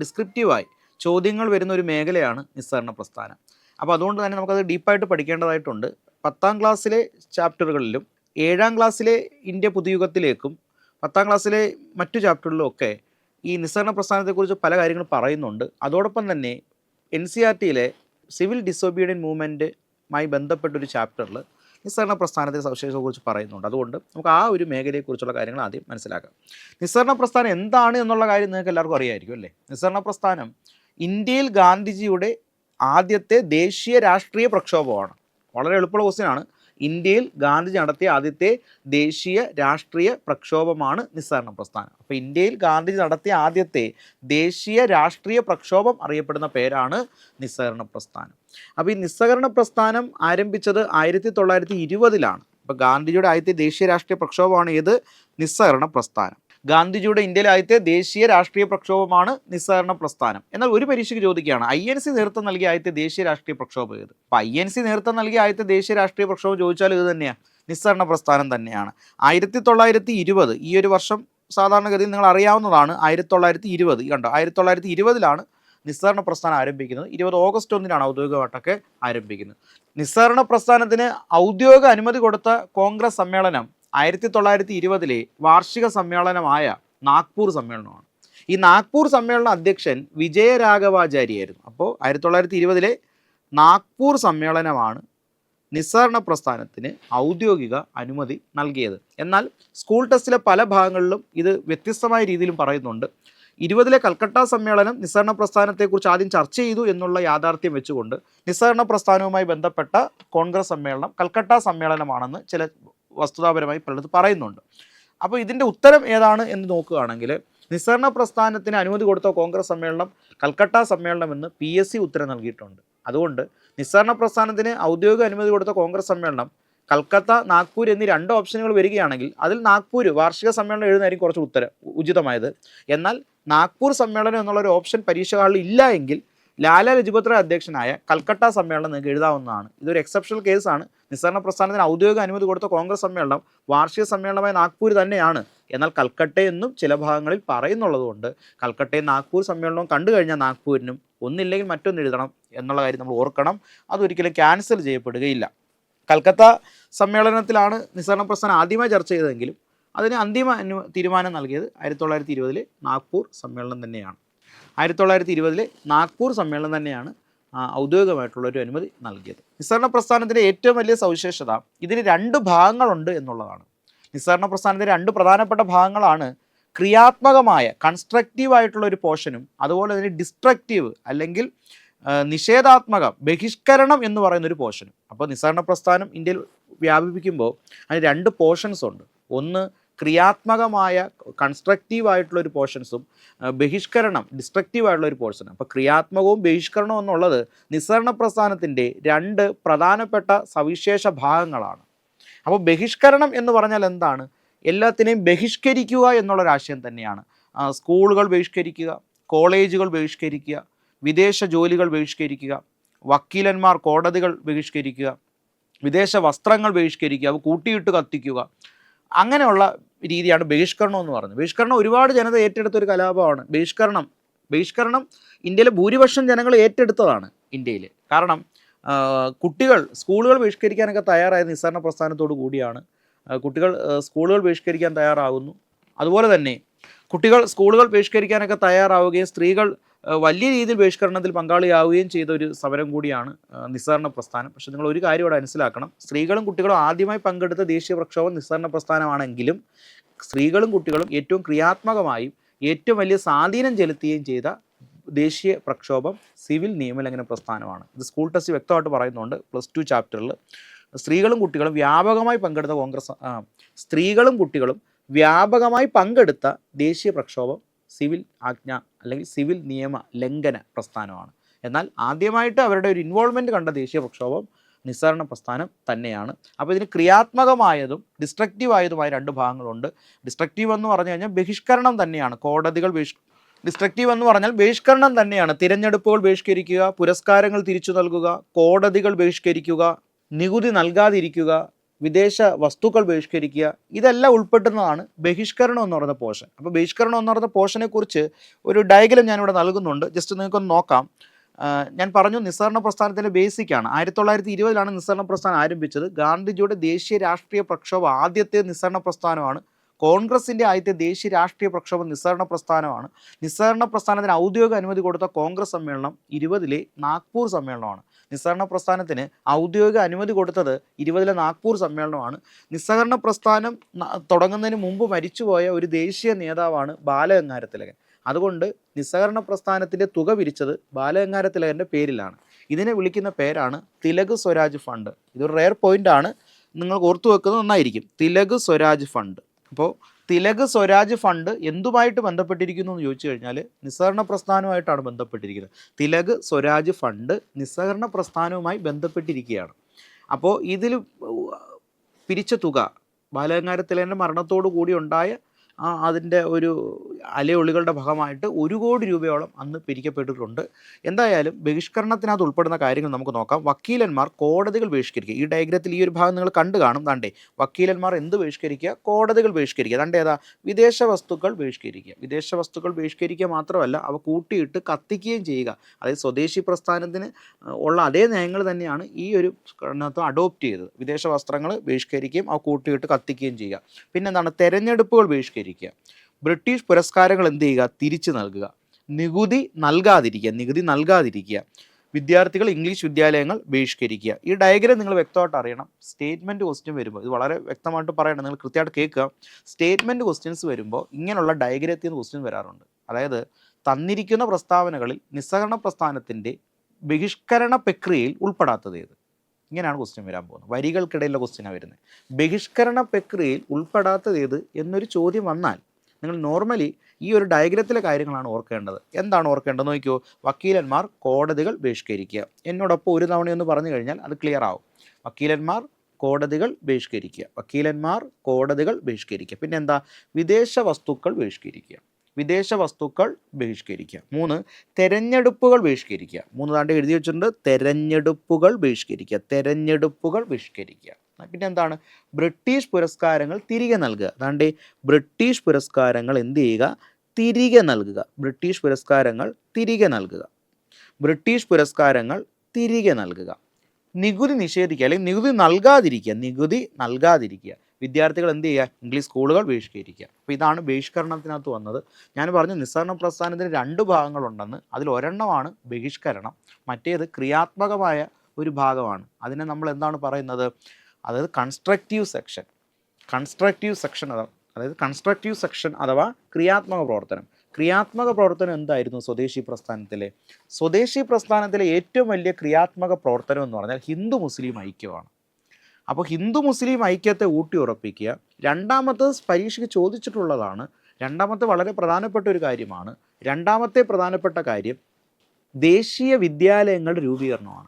ഡിസ്ക്രിപ്റ്റീവായി ചോദ്യങ്ങൾ വരുന്ന ഒരു മേഖലയാണ് നിസ്സഹരണ പ്രസ്ഥാനം. അപ്പോൾ അതുകൊണ്ട് തന്നെ നമുക്കത് ഡീപ്പായിട്ട് പഠിക്കേണ്ടതായിട്ടുണ്ട്. പത്താം ക്ലാസ്സിലെ ചാപ്റ്ററുകളിലും ഏഴാം ക്ലാസ്സിലെ ഇന്ത്യ പുതുയുഗത്തിലേക്കും പത്താം ക്ലാസ്സിലെ മറ്റു ചാപ്റ്ററിലും ഒക്കെ ഈ നിസ്സഹരണ പ്രസ്ഥാനത്തെക്കുറിച്ച് പല കാര്യങ്ങളും പറയുന്നുണ്ട്. അതോടൊപ്പം തന്നെ എൻ സി ആർ ടിയിലെ സിവിൽ ഡിസോബീഡിയൻ മൂവ്മെന്റുമായി ബന്ധപ്പെട്ടൊരു ചാപ്റ്ററിൽ നിസ്സഹരണ പ്രസ്ഥാനത്തിന്റെ സവിശേഷതയെക്കുറിച്ച് പറയുന്നുണ്ട്. അതുകൊണ്ട് നമുക്ക് ആ ഒരു മേഖലയെക്കുറിച്ചുള്ള കാര്യങ്ങൾ ആദ്യം മനസ്സിലാക്കാം. നിസ്സഹരണ പ്രസ്ഥാനം എന്താണ് എന്നുള്ള കാര്യം നിങ്ങൾക്ക് എല്ലാവർക്കും അറിയായിരിക്കും അല്ലേ? നിസ്സഹരണ പ്രസ്ഥാനം ഇന്ത്യയിൽ ഗാന്ധിജിയുടെ ആദ്യത്തെ ദേശീയ രാഷ്ട്രീയ പ്രക്ഷോഭമാണ്. വളരെ എളുപ്പമുള്ള ക്വസ്റ്റ്യൻ ആണ്. ഇന്ത്യയിൽ ഗാന്ധിജി നടത്തിയ ആദ്യത്തെ ദേശീയ രാഷ്ട്രീയ പ്രക്ഷോഭമാണ് നിസ്സഹരണ പ്രസ്ഥാനം. അപ്പോൾ ഇന്ത്യയിൽ ഗാന്ധിജി നടത്തിയ ആദ്യത്തെ ദേശീയ രാഷ്ട്രീയ പ്രക്ഷോഭം അറിയപ്പെടുന്ന പേരാണ് നിസ്സഹരണ പ്രസ്ഥാനം. അപ്പോൾ ഈ നിസ്സഹകരണ പ്രസ്ഥാനം ആരംഭിച്ചത് ആയിരത്തി തൊള്ളായിരത്തി ഇരുപതിലാണ് അപ്പോൾ ഗാന്ധിജിയുടെ ആദ്യത്തെ ദേശീയ രാഷ്ട്രീയ പ്രക്ഷോഭമാണ് ഏത്? നിസ്സഹകരണ പ്രസ്ഥാനം. ഗാന്ധിജിയുടെ ഇന്ത്യയിലെ ആദ്യത്തെ ദേശീയ രാഷ്ട്രീയ പ്രക്ഷോഭമാണ് നിസ്സഹകരണ പ്രസ്ഥാനം. എന്നാൽ ഒരു പരീക്ഷയ്ക്ക് ചോദിക്കുകയാണ് ഐ എൻ സി നേതൃത്വം നൽകിയ ആദ്യത്തെ ദേശീയ രാഷ്ട്രീയ പ്രക്ഷോഭം ഏത്? അപ്പോൾ ഐ എൻ സി നേതൃത്വം നൽകിയ ആദ്യത്തെ ദേശീയ രാഷ്ട്രീയ പ്രക്ഷോഭം ചോദിച്ചാൽ ഇത് തന്നെയാണ് നിസ്സഹരണ പ്രസ്ഥാനം തന്നെയാണ്. ആയിരത്തി തൊള്ളായിരത്തി ഇരുപത് ഈ ഒരു വർഷം സാധാരണഗതിയിൽ നിങ്ങൾ അറിയാവുന്നതാണ് ആയിരത്തി തൊള്ളായിരത്തി ഇരുപത് കണ്ടോ ആയിരത്തി തൊള്ളായിരത്തി ഇരുപതിലാണ് നിസ്സഹരണ പ്രസ്ഥാനം ആരംഭിക്കുന്നത് ഇരുപത് ഓഗസ്റ്റ് ഒന്നിനാണ് ഔദ്യോഗികമായിട്ടൊക്കെ ആരംഭിക്കുന്നത്. നിസ്സാരണ പ്രസ്ഥാനത്തിന് ഔദ്യോഗിക അനുമതി കൊടുത്ത കോൺഗ്രസ് സമ്മേളനം ആയിരത്തി തൊള്ളായിരത്തി ഇരുപതിലെ വാർഷിക സമ്മേളനമായ നാഗ്പൂർ സമ്മേളനമാണ്. ഈ നാഗ്പൂർ സമ്മേളന അധ്യക്ഷൻ വിജയരാഘവാചാരിയായിരുന്നു. അപ്പോൾ ആയിരത്തി തൊള്ളായിരത്തി ഇരുപതിലെ നാഗ്പൂർ സമ്മേളനമാണ് നിസ്സാരണ പ്രസ്ഥാനത്തിന് ഔദ്യോഗിക അനുമതി നൽകിയത്. എന്നാൽ സ്കൂൾ ടെസ്റ്റിലെ പല ഭാഗങ്ങളിലും ഇത് വ്യത്യസ്തമായ രീതിയിലും പറയുന്നുണ്ട്. ഇരുപതിലെ കൽക്കട്ട സമ്മേളനം നിസ്സഹരണ പ്രസ്ഥാനത്തെക്കുറിച്ച് ആദ്യം ചർച്ച ചെയ്തു എന്നുള്ള യാഥാർത്ഥ്യം വെച്ചുകൊണ്ട് നിസ്സഹരണ പ്രസ്ഥാനവുമായി ബന്ധപ്പെട്ട കോൺഗ്രസ് സമ്മേളനം കൽക്കട്ട സമ്മേളനമാണെന്ന് ചില വസ്തുതാപരമായി പലത് പറയുന്നുണ്ട്. അപ്പോൾ ഇതിന്റെ ഉത്തരം ഏതാണ് എന്ന് നോക്കുകയാണെങ്കിൽ നിസ്സഹരണ പ്രസ്ഥാനത്തിന് അനുമതി കൊടുത്ത കോൺഗ്രസ് സമ്മേളനം കൽക്കട്ട സമ്മേളനം എന്ന് പി എസ് സി ഉത്തരം നൽകിയിട്ടുണ്ട്. അതുകൊണ്ട് നിസ്സഹരണ പ്രസ്ഥാനത്തിന് ഔദ്യോഗിക അനുമതി കൊടുത്ത കോൺഗ്രസ് സമ്മേളനം കൽക്കത്ത നാഗ്പൂർ എന്നീ രണ്ട് ഓപ്ഷനുകൾ വരികയാണെങ്കിൽ അതിൽ നാഗ്പൂർ വാർഷിക സമ്മേളനം എഴുതുന്നതായിരിക്കും കുറച്ച് ഉത്തരം ഉചിതമായത്. എന്നാൽ നാഗ്പൂർ സമ്മേളനം എന്നുള്ളൊരു ഓപ്ഷൻ പരീക്ഷകളിൽ ഇല്ല എങ്കിൽ ലാല രജപുത്ര അധ്യക്ഷനായ കൽക്കട്ട സമ്മേളനം നിങ്ങൾക്ക് എഴുതാവുന്നതാണ്. ഇതൊരു എക്സെപ്ഷണൽ കേസാണ് നിസ്സരണ പ്രസ്ഥാനത്തിന് ഔദ്യോഗിക അനുമതി കൊടുത്ത കോൺഗ്രസ് സമ്മേളനം വാർഷിക സമ്മേളനമായ നാഗ്പൂർ തന്നെയാണ്. എന്നാൽ കൽക്കട്ടയെന്നും ചില ഭാഗങ്ങളിൽ പറയുന്നുള്ളതുകൊണ്ട് കൽക്കട്ടയും നാഗ്പൂർ സമ്മേളനവും കണ്ടു കഴിഞ്ഞാൽ നാഗ്പൂരിനും ഒന്നില്ലെങ്കിൽ മറ്റൊന്ന് എഴുതണം എന്നുള്ള കാര്യം നമ്മൾ ഓർക്കണം. അതൊരിക്കലും ക്യാൻസൽ ചെയ്യപ്പെടുകയില്ല. കൽക്കത്ത സമ്മേളനത്തിലാണ് നിസ്സരണ പ്രസ്ഥാനം ആദ്യമായി ചർച്ച ചെയ്തതെങ്കിലും അതിന് അന്തിമ അനു തീരുമാനം നൽകിയത് ആയിരത്തി തൊള്ളായിരത്തി ഇരുപതിലെ നാഗ്പൂർ സമ്മേളനം തന്നെയാണ്. ആയിരത്തി തൊള്ളായിരത്തി ഇരുപതിലെ നാഗ്പൂർ സമ്മേളനം തന്നെയാണ് ഔദ്യോഗികമായിട്ടുള്ള ഒരു അനുമതി നൽകിയത്. നിസ്സാരണ പ്രസ്ഥാനത്തിന്റെ ഏറ്റവും വലിയ സവിശേഷത ഇതിന് രണ്ട് ഭാഗങ്ങളുണ്ട് എന്നുള്ളതാണ്. നിസ്സാരണ പ്രസ്ഥാനത്തിന്റെ രണ്ട് പ്രധാനപ്പെട്ട ഭാഗങ്ങളാണ് ക്രിയാത്മകമായ കൺസ്ട്രക്റ്റീവ് ആയിട്ടുള്ള ഒരു പോർഷനും അതുപോലെ തന്നെ ഡിസ്ട്രക്റ്റീവ് അല്ലെങ്കിൽ നിഷേധാത്മക ബഹിഷ്കരണം എന്ന് പറയുന്ന ഒരു പോർഷനും അപ്പോൾ നിസ്സാരണ പ്രസ്ഥാനം ഇന്ത്യയിൽ വ്യാപിപ്പിക്കുമ്പോൾ അതിന് രണ്ട് പോർഷൻസ് ഉണ്ട് ഒന്ന് ക്രിയാത്മകമായ കൺസ്ട്രക്റ്റീവ് ആയിട്ടുള്ള ഒരു പോർഷൻസും ബഹിഷ്കരണം ഡിസ്ട്രക്റ്റീവ് ആയിട്ടുള്ള ഒരു പോർഷനും അപ്പോൾ ക്രിയാത്മകവും ബഹിഷ്കരണവും എന്നുള്ളത് നിസ്സരണ പ്രസ്ഥാനത്തിന്റെ രണ്ട് പ്രധാനപ്പെട്ട സവിശേഷ ഭാഗങ്ങളാണ്. അപ്പോൾ ബഹിഷ്കരണം എന്ന് പറഞ്ഞാൽ എന്താണ്? എല്ലാത്തിനെയും ബഹിഷ്കരിക്കുക എന്നുള്ളൊരാശയം തന്നെയാണ്. സ്കൂളുകൾ ബഹിഷ്കരിക്കുക കോളേജുകൾ ബഹിഷ്കരിക്കുക വിദേശ ജോലികൾ ബഹിഷ്കരിക്കുക വക്കീലന്മാർ കോടതികൾ ബഹിഷ്കരിക്കുക വിദേശ വസ്ത്രങ്ങൾ ബഹിഷ്കരിക്കുക അവ കൂട്ടിയിട്ട് കത്തിക്കുക അങ്ങനെയുള്ള രീതിയാണ് ബഹിഷ്കരണം എന്ന് പറയുന്നത്. ബഹിഷ്കരണം ഒരുപാട് ജനത ഏറ്റെടുത്ത ഒരു കലാപമാണ്. ബഹിഷ്കരണം ബഹിഷ്കരണം ഇന്ത്യയിലെ ഭൂരിപക്ഷം ജനങ്ങൾ ഏറ്റെടുത്തതാണ് ഇന്ത്യയിൽ കാരണം കുട്ടികൾ സ്കൂളുകൾ ബഹിഷ്കരിക്കാനൊക്കെ തയ്യാറായ നിസ്സാരണ പ്രസ്ഥാനത്തോടു കൂടിയാണ്. കുട്ടികൾ സ്കൂളുകൾ ബഹിഷ്കരിക്കാൻ തയ്യാറാകുന്നു. അതുപോലെ തന്നെ കുട്ടികൾ സ്കൂളുകൾ ബഹിഷ്കരിക്കാനൊക്കെ തയ്യാറാവുകയും സ്ത്രീകൾ വലിയ രീതിയിൽ ബഹിഷ്കരണത്തിൽ പങ്കാളിയാവുകയും ചെയ്ത ഒരു സമരം കൂടിയാണ് നിസ്സാരണ പ്രസ്ഥാനം. പക്ഷെ നിങ്ങൾ ഒരു കാര്യം ഇവിടെ മനസ്സിലാക്കണം. സ്ത്രീകളും കുട്ടികളും ആദ്യമായി പങ്കെടുത്ത ദേശീയ പ്രക്ഷോഭം നിസ്സാരണ പ്രസ്ഥാനമാണെങ്കിലും സ്ത്രീകളും കുട്ടികളും ഏറ്റവും ക്രിയാത്മകമായും ഏറ്റവും വലിയ സ്വാധീനം ചെലുത്തുകയും ചെയ്ത ദേശീയ പ്രക്ഷോഭം സിവിൽ നിയമലംഘന പ്രസ്ഥാനമാണ്. ഇത് സ്കൂൾ ടെസ്റ്റ് വ്യക്തമായിട്ട് പറയുന്നുണ്ട്. പ്ലസ് ടു ചാപ്റ്ററിൽ സ്ത്രീകളും കുട്ടികളും വ്യാപകമായി പങ്കെടുത്ത കോൺഗ്രസ് സ്ത്രീകളും കുട്ടികളും വ്യാപകമായി പങ്കെടുത്ത ദേശീയ പ്രക്ഷോഭം സിവിൽ ആജ്ഞ അല്ലെങ്കിൽ സിവിൽ നിയമ ലംഘന പ്രസ്ഥാനമാണ്. എന്നാൽ ആദ്യമായിട്ട് അവരുടെ ഒരു ഇൻവോൾവ്മെന്റ് കണ്ട ദേശീയ പ്രക്ഷോഭം നിസ്സാരണ പ്രസ്ഥാനം തന്നെയാണ്. അപ്പോൾ ഇതിന് ക്രിയാത്മകമായതും ഡിസ്ട്രക്റ്റീവായതുമായ രണ്ട് ഭാഗങ്ങളുണ്ട്. ഡിസ്ട്രക്റ്റീവ് എന്ന് പറഞ്ഞു കഴിഞ്ഞാൽ ബഹിഷ്കരണം തന്നെയാണ്. കോടതികൾ ബഹിഷ് ഡിസ്ട്രക്റ്റീവ് എന്ന് പറഞ്ഞാൽ ബഹിഷ്കരണം തന്നെയാണ്. തിരഞ്ഞെടുപ്പുകൾ ബഹിഷ്കരിക്കുക പുരസ്കാരങ്ങൾ തിരിച്ചു നൽകുക കോടതികൾ ബഹിഷ്കരിക്കുക നികുതി നൽകാതിരിക്കുക വിദേശ വസ്തുക്കൾ ബഹിഷ്കരിക്കുക ഇതെല്ലാം ഉൾപ്പെടുന്നതാണ് ബഹിഷ്കരണം എന്ന് പറയുന്ന പോഷൻ. അപ്പോൾ ബഹിഷ്കരണം എന്ന് പറയുന്ന പോഷനെക്കുറിച്ച് കുറിച്ച് ഒരു ഡയഗ്രം ഞാനിവിടെ നൽകുന്നുണ്ട്. ജസ്റ്റ് നിങ്ങൾക്കൊന്ന് നോക്കാം. ഞാൻ പറഞ്ഞു നിസ്സഹരണ പ്രസ്ഥാനത്തിന്റെ ബേസിക്കാണ് ആയിരത്തി തൊള്ളായിരത്തി ഇരുപതിലാണ് നിസ്സഹരണ പ്രസ്ഥാനം ആരംഭിച്ചത്. ഗാന്ധിജിയുടെ ദേശീയ രാഷ്ട്രീയ പ്രക്ഷോഭം ആദ്യത്തെ നിസ്സഹരണ പ്രസ്ഥാനമാണ്. കോൺഗ്രസിന്റെ ആദ്യത്തെ ദേശീയ രാഷ്ട്രീയ പ്രക്ഷോഭം നിസ്സഹരണ പ്രസ്ഥാനമാണ്. നിസ്സഹരണ പ്രസ്ഥാനത്തിന് ഔദ്യോഗിക അനുമതി കൊടുത്ത കോൺഗ്രസ് സമ്മേളനം ഇരുപതിലെ നാഗ്പൂർ സമ്മേളനമാണ്. നിസ്സഹരണ പ്രസ്ഥാനത്തിന് ഔദ്യോഗിക അനുമതി കൊടുത്തത് ഇരുപതിലെ നാഗ്പൂർ സമ്മേളനമാണ്. നിസ്സഹകരണ പ്രസ്ഥാനം തുടങ്ങുന്നതിന് മുമ്പ് മരിച്ചുപോയ ഒരു ദേശീയ നേതാവാണ് ബാലഗംഗാര തിലകൻ അതുകൊണ്ട് നിസ്സഹകരണ പ്രസ്ഥാനത്തിന്റെ തുക പിരിച്ചത് ബാലഗംഗാര തിലകന്റെ പേരിലാണ്. ഇതിനെ വിളിക്കുന്ന പേരാണ് തിലക് സ്വരാജ് ഫണ്ട്. ഇതൊരു റെയർ പോയിന്റ് ആണ്. നിങ്ങൾ ഓർത്തു വെക്കുന്നത് നന്നായിരിക്കും. തിലക് സ്വരാജ് ഫണ്ട്. അപ്പോൾ തിലക് സ്വരാജ് ഫണ്ട് എന്തുമായിട്ട് ബന്ധപ്പെട്ടിരിക്കുന്നു എന്ന് ചോദിച്ചു കഴിഞ്ഞാൽ നിസ്സഹരണ പ്രസ്ഥാനവുമായിട്ടാണ് ബന്ധപ്പെട്ടിരിക്കുന്നത്. തിലക് സ്വരാജ് ഫണ്ട് നിസ്സഹരണ പ്രസ്ഥാനവുമായി ബന്ധപ്പെട്ടിരിക്കുകയാണ്. അപ്പോൾ ഇതിൽ പിരിച്ച തുക ബാലഗംഗാര തിലകന്റെ മരണത്തോടു കൂടി ഉണ്ടായ ആ അതിന്റെ ഒരു അലയൊളികളുടെ ഭാഗമായിട്ട് ഒരു കോടി രൂപയോളം അന്ന് പിരിക്കപ്പെട്ടിട്ടുണ്ട്. എന്തായാലും ബഹിഷ്കരണത്തിനകത്ത് ഉൾപ്പെടുന്ന കാര്യങ്ങൾ നമുക്ക് നോക്കാം. വക്കീലന്മാർ കോടതികൾ ബഹിഷ്കരിക്കുക. ഈ ഡയഗ്രത്തിൽ ഈ ഒരു ഭാഗം നിങ്ങൾ കണ്ടു കാണും. താണ്ടേ വക്കീലന്മാർ എന്ത് ബഹിഷ്കരിക്കുക? കോടതികൾ ബഹിഷ്കരിക്കുക. ദാണ്ടേ ഏതാ? വിദേശ വസ്തുക്കൾ ബഹിഷ്കരിക്കുക. വിദേശ വസ്തുക്കൾ ബഹിഷ്കരിക്കുക മാത്രമല്ല അവ കൂട്ടിയിട്ട് കത്തിക്കുകയും ചെയ്യുക. അതായത് സ്വദേശി പ്രസ്ഥാനത്തിന് ഉള്ള അതേ നയങ്ങൾ തന്നെയാണ് ഈ ഒരു ഇതിനകത്ത് അഡോപ്റ്റ് ചെയ്തത്. വിദേശ വസ്ത്രങ്ങൾ ബഹിഷ്കരിക്കുകയും അവ കൂട്ടിയിട്ട് കത്തിക്കുകയും ചെയ്യുക. പിന്നെന്താണ്? തെരഞ്ഞെടുപ്പുകൾ ബഹിഷ്കരിക്കുക. ബ്രിട്ടീഷ് പുരസ്കാരങ്ങൾ എന്ത് ചെയ്യുക? തിരിച്ചു നൽകുക. നികുതി നൽകാതിരിക്കുക. നികുതി നൽകാതിരിക്കുക. വിദ്യാർത്ഥികൾ ഇംഗ്ലീഷ് വിദ്യാലയങ്ങൾ ബഹിഷ്കരിക്കുക. ഈ ഡയഗ്രം നിങ്ങൾ വ്യക്തമായിട്ട് അറിയണം. സ്റ്റേറ്റ്മെന്റ് ക്വസ്റ്റ്യൻ വരുമ്പോൾ ഇത് വളരെ വ്യക്തമായിട്ട് പറയണം. നിങ്ങൾ കൃത്യമായിട്ട് കേൾക്കുക. സ്റ്റേറ്റ്മെന്റ് ക്വസ്റ്റ്യൻസ് വരുമ്പോൾ ഇങ്ങനെയുള്ള ഡയഗ്രത്തിൽ നിന്ന് ക്വസ്റ്റ്യൻ വരാറുണ്ട്. അതായത് തന്നിരിക്കുന്ന പ്രസ്താവനകളിൽ നിസ്സഹരണ പ്രസ്ഥാനത്തിന്റെ ബഹിഷ്കരണ പ്രക്രിയയിൽ ഉൾപ്പെടാത്തത് ഏത്? ഇങ്ങനെയാണ് ക്വസ്റ്റ്യൻ വരാൻ പോകുന്നത്. വരികൾക്കിടയിലുള്ള ക്വസ്റ്റ്യനാണ് വരുന്നത്. ബഹിഷ്കരണ പ്രക്രിയയിൽ ഉൾപ്പെടാത്തത് ഏത് എന്നൊരു ചോദ്യം വന്നാൽ നിങ്ങൾ നോർമലി ഈ ഒരു ഡയഗ്രത്തിലെ കാര്യങ്ങളാണ് ഓർക്കേണ്ടത്. എന്താണ് ഓർക്കേണ്ടത് നോക്കിയോ? വക്കീലന്മാർ കോടതികൾ ബഹിഷ്കരിക്കുക. എന്നോടൊപ്പം ഒരു തവണയൊന്ന് പറഞ്ഞു കഴിഞ്ഞാൽ അത് ക്ലിയർ ആവും. വക്കീലന്മാർ കോടതികൾ ബഹിഷ്കരിക്കുക. വക്കീലന്മാർ കോടതികൾ ബഹിഷ്കരിക്കുക. പിന്നെ എന്താ വിദേശ വസ്തുക്കൾ ബഹിഷ്കരിക്കുക. വിദേശ വസ്തുക്കൾ ബഹിഷ്കരിക്കുക. മൂന്ന് തെരഞ്ഞെടുപ്പുകൾ ബഹിഷ്കരിക്കുക. മൂന്ന് താണ്ട് എഴുതി വെച്ചിട്ടുണ്ട്. തെരഞ്ഞെടുപ്പുകൾ ബഹിഷ്കരിക്കുക. തെരഞ്ഞെടുപ്പുകൾ ബഹിഷ്കരിക്കുക. പിന്നെ എന്താണ്? ബ്രിട്ടീഷ് പുരസ്കാരങ്ങൾ തിരികെ നൽകുക. അതാണ്ട് ബ്രിട്ടീഷ് പുരസ്കാരങ്ങൾ എന്ത് ചെയ്യുക? തിരികെ നൽകുക. ബ്രിട്ടീഷ് പുരസ്കാരങ്ങൾ തിരികെ നൽകുക. ബ്രിട്ടീഷ് പുരസ്കാരങ്ങൾ തിരികെ നൽകുക. നികുതി നിഷേധിക്കുക. അല്ലെങ്കിൽ നികുതി നൽകാതിരിക്കുക. നികുതി നൽകാതിരിക്കുക. വിദ്യാർത്ഥികൾ എന്ത് ചെയ്യുക? ഇംഗ്ലീഷ് സ്കൂളുകൾ ബഹിഷ്കരിക്കുക. അപ്പോൾ ഇതാണ് ബഹിഷ്കരണത്തിനകത്ത് വന്നത്. ഞാൻ പറഞ്ഞു നിസ്സരണ പ്രസ്ഥാനത്തിന് രണ്ട് ഭാഗങ്ങളുണ്ടെന്ന്. അതിൽ ഒരെണ്ണമാണ് ബഹിഷ്കരണം. മറ്റേത് ക്രിയാത്മകമായ ഒരു ഭാഗമാണ്. അതിനെ നമ്മൾ എന്താണ് പറയുന്നത്? അതായത് കൺസ്ട്രക്റ്റീവ് സെക്ഷൻ കൺസ്ട്രക്റ്റീവ് സെക്ഷൻ അഥവാ അതായത് കൺസ്ട്രക്റ്റീവ് സെക്ഷൻ അഥവാ ക്രിയാത്മക പ്രവർത്തനം. ക്രിയാത്മക പ്രവർത്തനം എന്തായിരുന്നു സ്വദേശി പ്രസ്ഥാനത്തിലെ? സ്വദേശി പ്രസ്ഥാനത്തിലെ ഏറ്റവും വലിയ ക്രിയാത്മക പ്രവർത്തനം എന്ന് പറഞ്ഞാൽ ഹിന്ദു മുസ്ലിം ഐക്യമാണ്. അപ്പോൾ ഹിന്ദു മുസ്ലിം ഐക്യത്തെ ഊട്ടി ഉറപ്പിക്കുക രണ്ടാമത്തത് പരീക്ഷയ്ക്ക് ചോദിച്ചിട്ടുള്ളതാണ്. രണ്ടാമത്തെ വളരെ പ്രധാനപ്പെട്ട ഒരു കാര്യമാണ്. രണ്ടാമത്തെ പ്രധാനപ്പെട്ട കാര്യം ദേശീയ വിദ്യാലയങ്ങളുടെ രൂപീകരണമാണ്.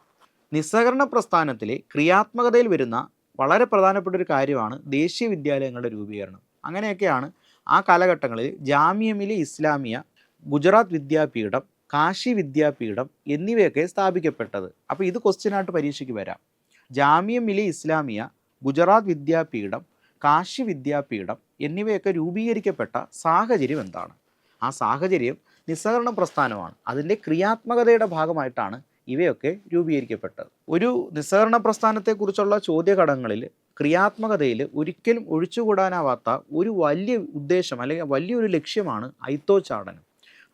നിസ്സഹകരണ പ്രസ്ഥാനത്തിലെ ക്രിയാത്മകതയിൽ വരുന്ന വളരെ പ്രധാനപ്പെട്ട ഒരു കാര്യമാണ് ദേശീയ വിദ്യാലയങ്ങളുടെ രൂപീകരണം. അങ്ങനെയൊക്കെയാണ് ആ കാലഘട്ടങ്ങളിൽ ജാമ്യമിലെ ഇസ്ലാമിയ ഗുജറാത്ത് വിദ്യാപീഠം കാശി വിദ്യാപീഠം എന്നിവയൊക്കെ സ്ഥാപിക്കപ്പെട്ടത്. അപ്പോൾ ഇത് ക്വസ്റ്റ്യനായിട്ട് പരീക്ഷയ്ക്ക് വരാം. ജാമ്യമിലെ ഇസ്ലാമിയ ഗുജറാത്ത് വിദ്യാപീഠം കാശി വിദ്യാപീഠം എന്നിവയൊക്കെ രൂപീകരിക്കപ്പെട്ട സാഹചര്യം എന്താണ്? ആ സാഹചര്യം നിസ്സഹകരണ പ്രസ്ഥാനമാണ്. അതിന്റെ ക്രിയാത്മകതയുടെ ഭാഗമായിട്ടാണ് ഇവയൊക്കെ രൂപീകരിക്കപ്പെട്ടത്. ഒരു നിസ്സഹകരണ പ്രസ്ഥാനത്തെക്കുറിച്ചുള്ള ചോദ്യഘടങ്ങളിൽ ക്രിയാത്മകതയിൽ ഒരിക്കലും ഒഴിച്ചുകൂടാനാവാത്ത ഒരു വലിയ ഉദ്ദേശം അല്ലെങ്കിൽ വലിയൊരു ലക്ഷ്യമാണ് ഐത്തോച്ചാടനം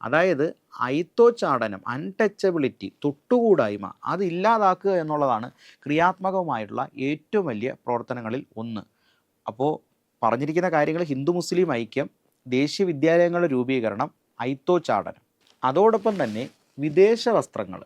അതായത് ഐത്തോച്ചാടനം അൺടച്ചബിലിറ്റി തൊട്ടുകൂടായ്മ അതില്ലാതാക്കുക എന്നുള്ളതാണ് ക്രിയാത്മകവുമായിട്ടുള്ള ഏറ്റവും വലിയ പ്രവർത്തനങ്ങളിൽ ഒന്ന്. അപ്പോൾ പറഞ്ഞിരിക്കുന്ന കാര്യങ്ങൾ ഹിന്ദു മുസ്ലിം ഐക്യം ദേശീയ വിദ്യാലയങ്ങളുടെ രൂപീകരണം ഐത്തോച്ചാടനം അതോടൊപ്പം തന്നെ വിദേശ വസ്ത്രങ്ങൾ.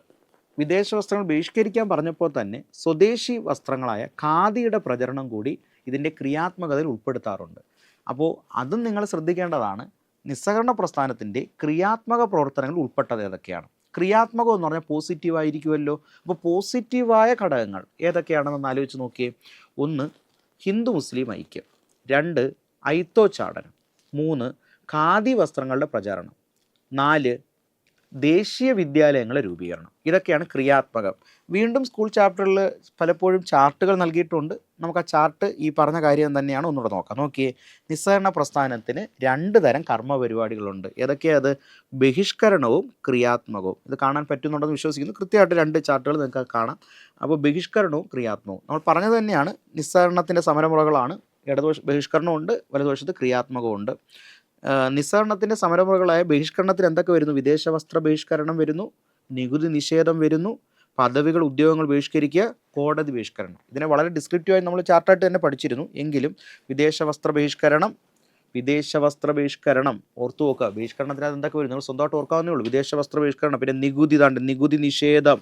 വിദേശ വസ്ത്രങ്ങൾ ബഹിഷ്കരിക്കാൻ പറഞ്ഞപ്പോൾ തന്നെ സ്വദേശി വസ്ത്രങ്ങളായ ഖാദിയുടെ പ്രചരണം കൂടി ഇതിന്റെ ക്രിയാത്മകതയിൽ ഉൾപ്പെടുത്താറുണ്ട്. അപ്പോൾ അതും നിങ്ങൾ ശ്രദ്ധിക്കേണ്ടതാണ്. നിസ്സഹകരണ പ്രസ്ഥാനത്തിന്റെ ക്രിയാത്മക പ്രവർത്തനങ്ങൾ ഉൾപ്പെട്ടത് ഏതൊക്കെയാണ്? ക്രിയാത്മകം എന്ന് പറഞ്ഞാൽ പോസിറ്റീവ് ആയിരിക്കുമല്ലോ. അപ്പോൾ പോസിറ്റീവായ ഘടകങ്ങൾ ഏതൊക്കെയാണെന്ന് ആലോചിച്ച് നോക്കിയേ. ഒന്ന് ഹിന്ദു മുസ്ലിം ഐക്യം. രണ്ട് ഐത്തോച്ചാടനം മൂന്ന് ഖാദി വസ്ത്രങ്ങളുടെ പ്രചാരണം. നാല് ദേശീയ വിദ്യാലയങ്ങളെ രൂപീകരണം. ഇതൊക്കെയാണ് ക്രിയാത്മകം. വീണ്ടും സ്കൂൾ ചാപ്റ്ററിൽ പലപ്പോഴും ചാർട്ടുകൾ നൽകിയിട്ടുണ്ട്. നമുക്ക് ആ ചാർട്ട് ഈ പറഞ്ഞ കാര്യം തന്നെയാണ് ഒന്നുകൂടെ നോക്കാം. നോക്കിയേ നിസ്സഹരണ പ്രസ്ഥാനത്തിന് രണ്ട് തരം കർമ്മ പരിപാടികളുണ്ട് ഏതൊക്കെയാണ് അത്? ബഹിഷ്കരണവും ക്രിയാത്മകവും. ഇത് കാണാൻ പറ്റുന്നുണ്ടെന്ന് വിശ്വസിക്കുന്നു. കൃത്യമായിട്ട് രണ്ട് ചാർട്ടുകൾ നിങ്ങൾക്ക് കാണാം. അപ്പോൾ ബഹിഷ്കരണവും ക്രിയാത്മകവും. നമ്മൾ പറഞ്ഞത് തന്നെയാണ് നിസ്സഹരണത്തിന്റെ സമരമുറകളാണ്. ഇടതുവശ ബഹിഷ്കരണമുണ്ട് വലതുവശത്ത് ക്രിയാത്മകമുണ്ട് നിസ്സഹരണത്തിന്റെ സമരമുറകളായ ബഹിഷ്കരണത്തിൽ എന്തൊക്കെ വരുന്നു? വിദേശ വസ്ത്ര ബഹിഷ്കരണം വരുന്നു നികുതി നിഷേധം വരുന്നു പദവികൾ ഉദ്യോഗങ്ങൾ ബഹിഷ്കരിക്കുക കോടതി ബഹിഷ്കരണം. ഇതിനെ വളരെ ഡിസ്ക്രിപ്റ്റീവായി നമ്മൾ ചാർട്ടായിട്ട് തന്നെ പഠിച്ചിരുന്നു. എങ്കിലും വിദേശ വസ്ത്ര ബഹിഷ്കരണം വിദേശ വസ്ത്ര ബഹിഷ്കരണം ഓർത്തു നോക്കുക. ബഹിഷ്കരണത്തിനകത്ത് എന്തൊക്കെ വരും നിങ്ങൾ സ്വന്തമായിട്ട് ഓർക്കാവുന്നേ ഉള്ളൂ. വിദേശ വസ്ത്ര ബഹിഷ്കരണം പിന്നെ നികുതി താണ്ട് നികുതി നിഷേധം.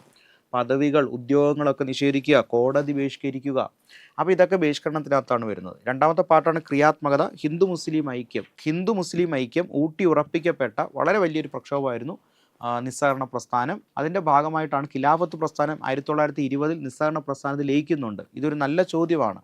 പദവികൾ ഉദ്യോഗങ്ങളൊക്കെ നിഷേധിക്കുക കോടതി ബഹിഷ്കരിക്കുക. അപ്പോൾ ഇതൊക്കെ ബഹിഷ്കരണത്തിനകത്താണ് വരുന്നത്. രണ്ടാമത്തെ പാർട്ടാണ് ക്രിയാത്മകത ഹിന്ദു മുസ്ലിം ഐക്യം. ഹിന്ദു മുസ്ലിം ഐക്യം ഊട്ടി ഉറപ്പിക്കപ്പെട്ട വളരെ വലിയൊരു പ്രക്ഷോഭമായിരുന്നു നിസ്സഹകരണ പ്രസ്ഥാനം. അതിന്റെ ഭാഗമായിട്ടാണ് ഖിലാഫത്ത് പ്രസ്ഥാനം ആയിരത്തി തൊള്ളായിരത്തി ഇരുപതിൽ നിസ്സഹകരണ പ്രസ്ഥാനത്തിൽ ലയിക്കുന്നുണ്ട്. ഇതൊരു നല്ല ചോദ്യമാണ്.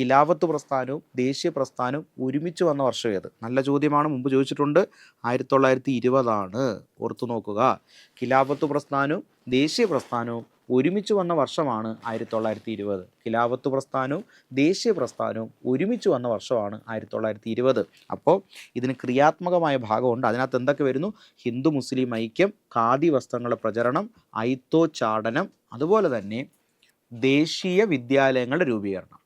ഖിലാഫത്ത് പ്രസ്ഥാനവും ദേശീയ പ്രസ്ഥാനവും ഒരുമിച്ച് വന്ന വർഷം ഏത്? നല്ല ചോദ്യമാണ്. മുമ്പ് ചോദിച്ചിട്ടുണ്ട്. ആയിരത്തി തൊള്ളായിരത്തി ഇരുപതാണ് ഓർത്തു നോക്കുക. ഖിലാഫത്ത് പ്രസ്ഥാനവും ദേശീയ പ്രസ്ഥാനവും ഒരുമിച്ച് വന്ന വർഷമാണ് ആയിരത്തി തൊള്ളായിരത്തി ഇരുപത് ഖിലാഫത്ത് പ്രസ്ഥാനവും ദേശീയ പ്രസ്ഥാനവും ഒരുമിച്ച് വന്ന വർഷമാണ് ആയിരത്തി തൊള്ളായിരത്തി ഇരുപത് അപ്പോൾ ഇതിന് ക്രിയാത്മകമായ ഭാഗമുണ്ട്. അതിനകത്ത് എന്തൊക്കെ വരുന്നു? ഹിന്ദു മുസ്ലിം ഐക്യം ഖാദി വസ്ത്രങ്ങളുടെ പ്രചരണം ഐത്തോ ചാടനം അതുപോലെ തന്നെ ദേശീയ വിദ്യാലയങ്ങളുടെ രൂപീകരണം.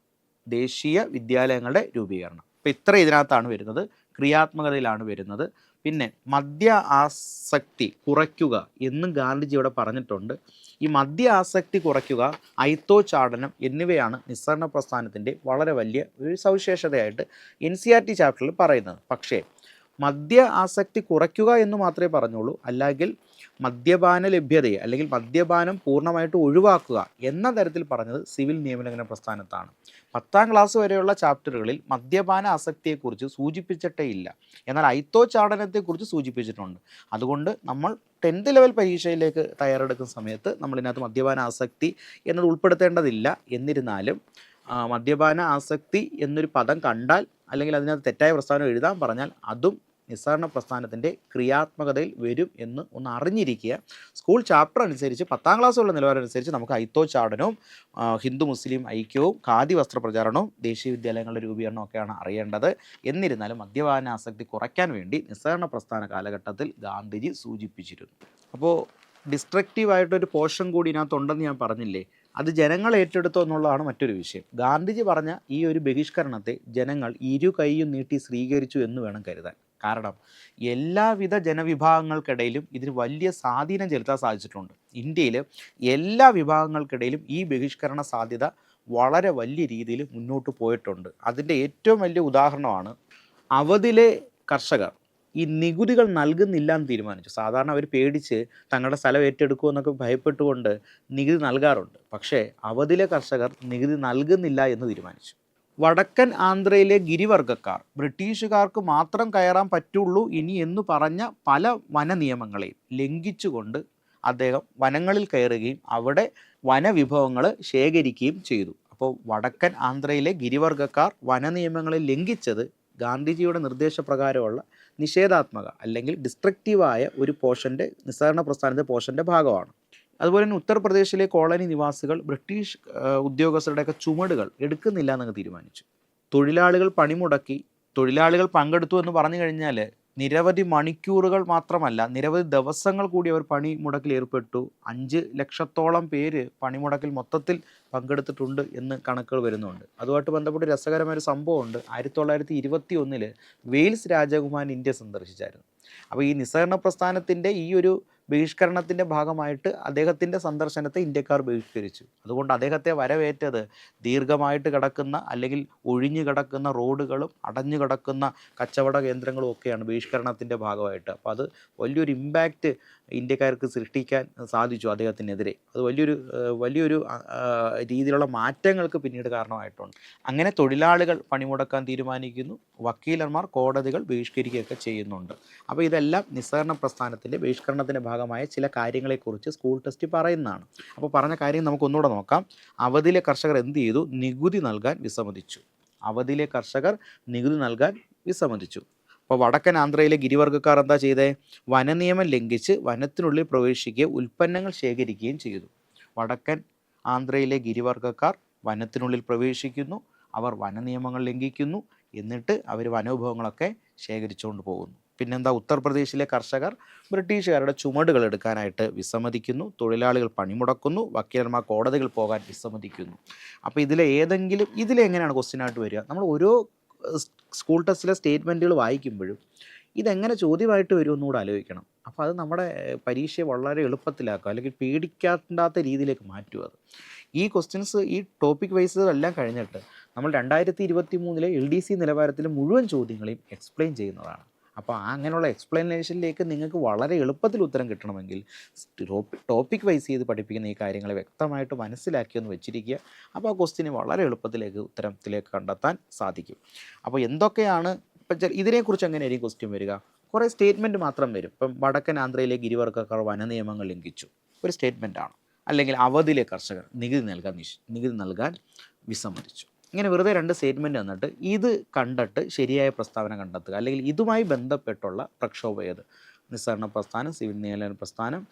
ദേശീയ വിദ്യാലയങ്ങളുടെ രൂപീകരണം. അപ്പോൾ ഇത്ര ഇതിനകത്താണ് വരുന്നത്. ക്രിയാത്മകതയിലാണ് വരുന്നത്. പിന്നെ മദ്യ ആസക്തി കുറയ്ക്കുക എന്നും ഗാന്ധിജി ഇവിടെ പറഞ്ഞിട്ടുണ്ട്. ഈ മദ്യ ആസക്തി കുറയ്ക്കുക ഐത്തോ ചാടനം എന്നിവയാണ് നിസ്സരണ പ്രസ്ഥാനത്തിന്റെ വളരെ വലിയ ഒരു സവിശേഷതയായിട്ട് എൻ സി ആർ ടി ചാപ്റ്ററിൽ പറയുന്നത്. പക്ഷേ മദ്യ ആസക്തി കുറയ്ക്കുക എന്ന് മാത്രമേ പറഞ്ഞുള്ളൂ. അല്ലെങ്കിൽ മദ്യപാന ലഭ്യതയെ അല്ലെങ്കിൽ മദ്യപാനം പൂർണമായിട്ട് ഒഴിവാക്കുക എന്ന തരത്തിൽ പറഞ്ഞത് സിവിൽ നിയമലംഘന പ്രസ്ഥാനത്താണ്. പത്താം ക്ലാസ് വരെയുള്ള ചാപ്റ്ററുകളിൽ മദ്യപാന ആസക്തിയെക്കുറിച്ച് സൂചിപ്പിച്ചിട്ടേ ഇല്ല. എന്നാൽ ഐത്തോ ചാടനത്തെക്കുറിച്ച് സൂചിപ്പിച്ചിട്ടുണ്ട്. അതുകൊണ്ട് നമ്മൾ ടെൻത്ത് ലെവൽ പരീക്ഷയിലേക്ക് തയ്യാറെടുക്കുന്ന സമയത്ത് നമ്മളിതിനകത്ത് മദ്യപാന ആസക്തി എന്നത് ഉൾപ്പെടുത്തേണ്ടതില്ല. എന്നിരുന്നാലും മദ്യപാന ആസക്തി എന്നൊരു പദം കണ്ടാൽ അല്ലെങ്കിൽ അതിനകത്ത് തെറ്റായ പ്രസ്താവന എഴുതാൻ പറഞ്ഞാൽ അതും നിസ്സഹരണ പ്രസ്ഥാനത്തിന്റെ ക്രിയാത്മകതയിൽ വരും എന്ന് ഒന്ന് അറിഞ്ഞിരിക്കുക. സ്കൂൾ ചാപ്റ്റർ അനുസരിച്ച് പത്താം ക്ലാസ്സുള്ള നിലവാരം അനുസരിച്ച് നമുക്ക് ഐത്തോച്ചാടനവും ചാടനവും ഹിന്ദു മുസ്ലിം ഐക്യവും ഖാദി വസ്ത്ര പ്രചാരണവും ദേശീയ വിദ്യാലയങ്ങളുടെ രൂപീകരണവും ഒക്കെയാണ് അറിയേണ്ടത്. എന്നിരുന്നാലും മദ്യപാന ആസക്തി കുറയ്ക്കാൻ വേണ്ടി നിസ്സഹരണ പ്രസ്ഥാന കാലഘട്ടത്തിൽ ഗാന്ധിജി സൂചിപ്പിച്ചിരുന്നു. അപ്പോൾ ഡിസ്ട്രക്റ്റീവായിട്ടൊരു പോഷൻ കൂടി ഇതിനകത്തുണ്ടെന്ന് ഞാൻ പറഞ്ഞില്ലേ? അത് ജനങ്ങൾ ഏറ്റെടുത്തോ എന്നുള്ളതാണ് മറ്റൊരു വിഷയം. ഗാന്ധിജി പറഞ്ഞ ഈ ഒരു ബഹിഷ്കരണത്തെ ജനങ്ങൾ ഇരു കൈയും നീട്ടി സ്വീകരിച്ചു എന്ന് വേണം കരുതാൻ. കാരണം എല്ലാവിധ ജനവിഭാഗങ്ങൾക്കിടയിലും ഇതിന് വലിയ സ്വാധീനം ചെലുത്താൻ സാധിച്ചിട്ടുണ്ട്. ഇന്ത്യയിൽ എല്ലാ വിഭാഗങ്ങൾക്കിടയിലും ഈ ബഹിഷ്കരണ സാധ്യത വളരെ വലിയ രീതിയിൽ മുന്നോട്ട് പോയിട്ടുണ്ട്. അതിന്റെ ഏറ്റവും വലിയ ഉദാഹരണമാണ് അവധിലെ കർഷകർ. ഈ നികുതികൾ നൽകുന്നില്ല എന്ന് തീരുമാനിച്ചു. സാധാരണ അവർ പേടിച്ച് തങ്ങളുടെ സ്ഥലം ഏറ്റെടുക്കുമെന്നൊക്കെ ഭയപ്പെട്ടുകൊണ്ട് നികുതി നൽകാറുണ്ട്. പക്ഷേ അവധിലെ കർഷകർ നികുതി നൽകുന്നില്ല എന്ന് തീരുമാനിച്ചു. വടക്കൻ ആന്ധ്രയിലെ ഗിരിവർഗക്കാർ ബ്രിട്ടീഷുകാർക്ക് മാത്രം കയറാൻ പറ്റുള്ളൂ ഇനി എന്ന് പറഞ്ഞ പല വന നിയമങ്ങളെയും ലംഘിച്ചുകൊണ്ട് അദ്ദേഹം വനങ്ങളിൽ കയറുകയും അവിടെ വനവിഭവങ്ങൾ ശേഖരിക്കുകയും ചെയ്തു. അപ്പോൾ വടക്കൻ ആന്ധ്രയിലെ ഗിരിവർഗക്കാർ വന നിയമങ്ങളെ ലംഘിച്ചത് ഗാന്ധിജിയുടെ നിർദ്ദേശപ്രകാരമുള്ള നിഷേധാത്മക അല്ലെങ്കിൽ ഡിസ്ട്രക്റ്റീവായ ഒരു പോഷന്റെ നിസ്സഹരണ പ്രസ്ഥാനത്തെ പോഷന്റെ ഭാഗമാണ്. അതുപോലെ തന്നെ ഉത്തർപ്രദേശിലെ കോളനി നിവാസികൾ ബ്രിട്ടീഷ് ഉദ്യോഗസ്ഥരുടെയൊക്കെ ചുമടുകൾ എടുക്കുന്നില്ല എന്നങ്ങ് തീരുമാനിച്ചു. തൊഴിലാളികൾ പണിമുടക്കി തൊഴിലാളികൾ പങ്കെടുത്തു എന്ന് പറഞ്ഞു കഴിഞ്ഞാൽ നിരവധി മണിക്കൂറുകൾ മാത്രമല്ല നിരവധി ദിവസങ്ങൾ കൂടി അവർ പണിമുടക്കിൽ ഏർപ്പെട്ടു. അഞ്ച് ലക്ഷത്തോളം പേര് പണിമുടക്കിൽ മൊത്തത്തിൽ പങ്കെടുത്തിട്ടുണ്ട് എന്ന് കണക്കുകൾ വരുന്നുണ്ട്. അതുമായിട്ട് ബന്ധപ്പെട്ട് രസകരമായ ഒരു സംഭവമുണ്ട്. ആയിരത്തി തൊള്ളായിരത്തി ഇരുപത്തി ഒന്നിൽ വെയിൽസ് രാജകുമാരൻ ഇന്ത്യ സന്ദർശിച്ചായിരുന്നു. അപ്പോൾ ഈ നിസ്സഹരണ പ്രസ്ഥാനത്തിന്റെ ഈ ഒരു ബഹിഷ്കരണത്തിന്റെ ഭാഗമായിട്ട് അദ്ദേഹത്തിന്റെ സന്ദർശനത്തെ ഇന്ത്യക്കാർ ബഹിഷ്കരിച്ചു. അതുകൊണ്ട് അദ്ദേഹത്തെ വരവേറ്റത് ദീർഘമായിട്ട് കിടക്കുന്ന അല്ലെങ്കിൽ ഒഴിഞ്ഞു കിടക്കുന്ന റോഡുകളും അടഞ്ഞു കിടക്കുന്ന കച്ചവട കേന്ദ്രങ്ങളും ഒക്കെയാണ് ബഹിഷ്കരണത്തിന്റെ ഭാഗമായിട്ട്. അപ്പോൾ അത് വലിയൊരു ഇമ്പാക്റ്റ് ഇന്ത്യക്കാർക്ക് സൃഷ്ടിക്കാൻ സാധിച്ചു അദ്ദേഹത്തിനെതിരെ. അത് വലിയൊരു വലിയൊരു രീതിയിലുള്ള മാറ്റങ്ങൾക്ക് പിന്നീട് കാരണമായിട്ടുണ്ട്. അങ്ങനെ തൊഴിലാളികൾ പണിമുടക്കാൻ തീരുമാനിക്കുന്നു. വക്കീലന്മാർ കോടതികൾ ബഹിഷ്കരിക്കുകയൊക്കെ ചെയ്യുന്നുണ്ട്. അപ്പോൾ ഇതെല്ലാം നിസ്സഹരണ പ്രസ്ഥാനത്തിന്റെ ബഹിഷ്കരണത്തിന്റെ ഭാഗമായ ചില കാര്യങ്ങളെക്കുറിച്ച് സ്കൂൾ ടെസ്റ്റ് പറയുന്നതാണ്. അപ്പോൾ പറഞ്ഞ കാര്യം നമുക്ക് ഒന്നുകൂടെ നോക്കാം. അവധിയിലെ കർഷകർ എന്ത് ചെയ്തു? നികുതി നൽകാൻ വിസമ്മതിച്ചു. അവധിയിലെ കർഷകർ നികുതി നൽകാൻ വിസമ്മതിച്ചു. അപ്പോൾ വടക്കൻ ആന്ധ്രയിലെ ഗിരിവർഗക്കാർ എന്താ ചെയ്തേ? വനനിയമം ലംഘിച്ച് വനത്തിനുള്ളിൽ പ്രവേശിക്കുകയും ഉൽപ്പന്നങ്ങൾ ശേഖരിക്കുകയും ചെയ്തു. വടക്കൻ ആന്ധ്രയിലെ ഗിരിവർഗക്കാർ വനത്തിനുള്ളിൽ പ്രവേശിക്കുന്നു അവർ വനനിയമങ്ങൾ ലംഘിക്കുന്നു എന്നിട്ട് അവർ വനവിഭവങ്ങളൊക്കെ ശേഖരിച്ചുകൊണ്ട് പോകുന്നു. പിന്നെന്താ? ഉത്തർപ്രദേശിലെ കർഷകർ ബ്രിട്ടീഷുകാരുടെ ചുമടുകൾ എടുക്കാനായിട്ട് വിസമ്മതിക്കുന്നു തൊഴിലാളികൾ പണിമുടക്കുന്നു വക്കീലന്മാർ കോടതികൾ പോകാൻ വിസമ്മതിക്കുന്നു. അപ്പോൾ ഇതിലെ ഏതെങ്കിലും ഇതിലെങ്ങനെയാണ് ക്വസ്റ്റ്യനായിട്ട് വരിക? നമ്മൾ ഓരോ സ്കൂൾ ടെസ്റ്റിലെ സ്റ്റേറ്റ്മെന്റുകൾ വായിക്കുമ്പോഴും ഇതെങ്ങനെ ചോദ്യമായിട്ട് വരും കൂടെ ആലോചിക്കണം. അപ്പോൾ അത് നമ്മുടെ പരീക്ഷയെ വളരെ എളുപ്പത്തിലാക്കുക അല്ലെങ്കിൽ പേടിക്കാണ്ടാത്ത രീതിയിലേക്ക് മാറ്റുക അത്. ഈ ക്വസ്റ്റ്യൻസ് ഈ ടോപ്പിക് വൈസ് എല്ലാം കഴിഞ്ഞിട്ട് നമ്മൾ രണ്ടായിരത്തി ഇരുപത്തി മൂന്നിലെ എൽ ഡി സി നിലവാരത്തിൽ മുഴുവൻ ചോദ്യങ്ങളെയും എക്സ്പ്ലെയിൻ ചെയ്യുന്നതാണ്. അപ്പോൾ അങ്ങനെയുള്ള എക്സ്പ്ലനേഷനിലേക്ക് നിങ്ങൾക്ക് വളരെ എളുപ്പത്തിൽ ഉത്തരം കിട്ടണമെങ്കിൽ ടോപ്പിക് വൈസ് ചെയ്ത് പഠിപ്പിക്കുന്ന ഈ കാര്യങ്ങളെ വ്യക്തമായിട്ട് മനസ്സിലാക്കിയൊന്ന് വെച്ചിരിക്കുക. അപ്പോൾ ആ ക്വസ്റ്റിന് വളരെ എളുപ്പത്തിലേക്ക് ഉത്തരത്തിലേക്ക് കണ്ടെത്താൻ സാധിക്കും. അപ്പോൾ എന്തൊക്കെയാണ് ഇപ്പം ഇതിനെക്കുറിച്ച് എങ്ങനെയായിരിക്കും ക്വസ്റ്റ്യൻ വരിക? കുറേ സ്റ്റേറ്റ്മെന്റ് മാത്രം വരും. ഇപ്പം വടക്കൻ ആന്ധ്രയിലെ ഗിരിവർഗക്കാർ വന നിയമങ്ങൾ ലംഘിച്ചു. ഒരു സ്റ്റേറ്റ്മെന്റാണ് അല്ലെങ്കിൽ അവധിയിലെ കർഷകർ നികുതി നൽകാൻ നികുതി നൽകാൻ വിസമ്മതിച്ചു. ഇങ്ങനെ വെറുതെ രണ്ട് സ്റ്റേറ്റ്മെന്റ് തന്നിട്ട് ഇത് കണ്ടിട്ട് ശരിയായ പ്രസ്താവന കണ്ടെത്തുക. അല്ലെങ്കിൽ ഇതുമായി ബന്ധപ്പെട്ടുള്ള പ്രക്ഷോഭം ഏത്? നിസ്സഹരണ പ്രസ്ഥാനം സിവിൽ നിയമന പ്രസ്ഥാനം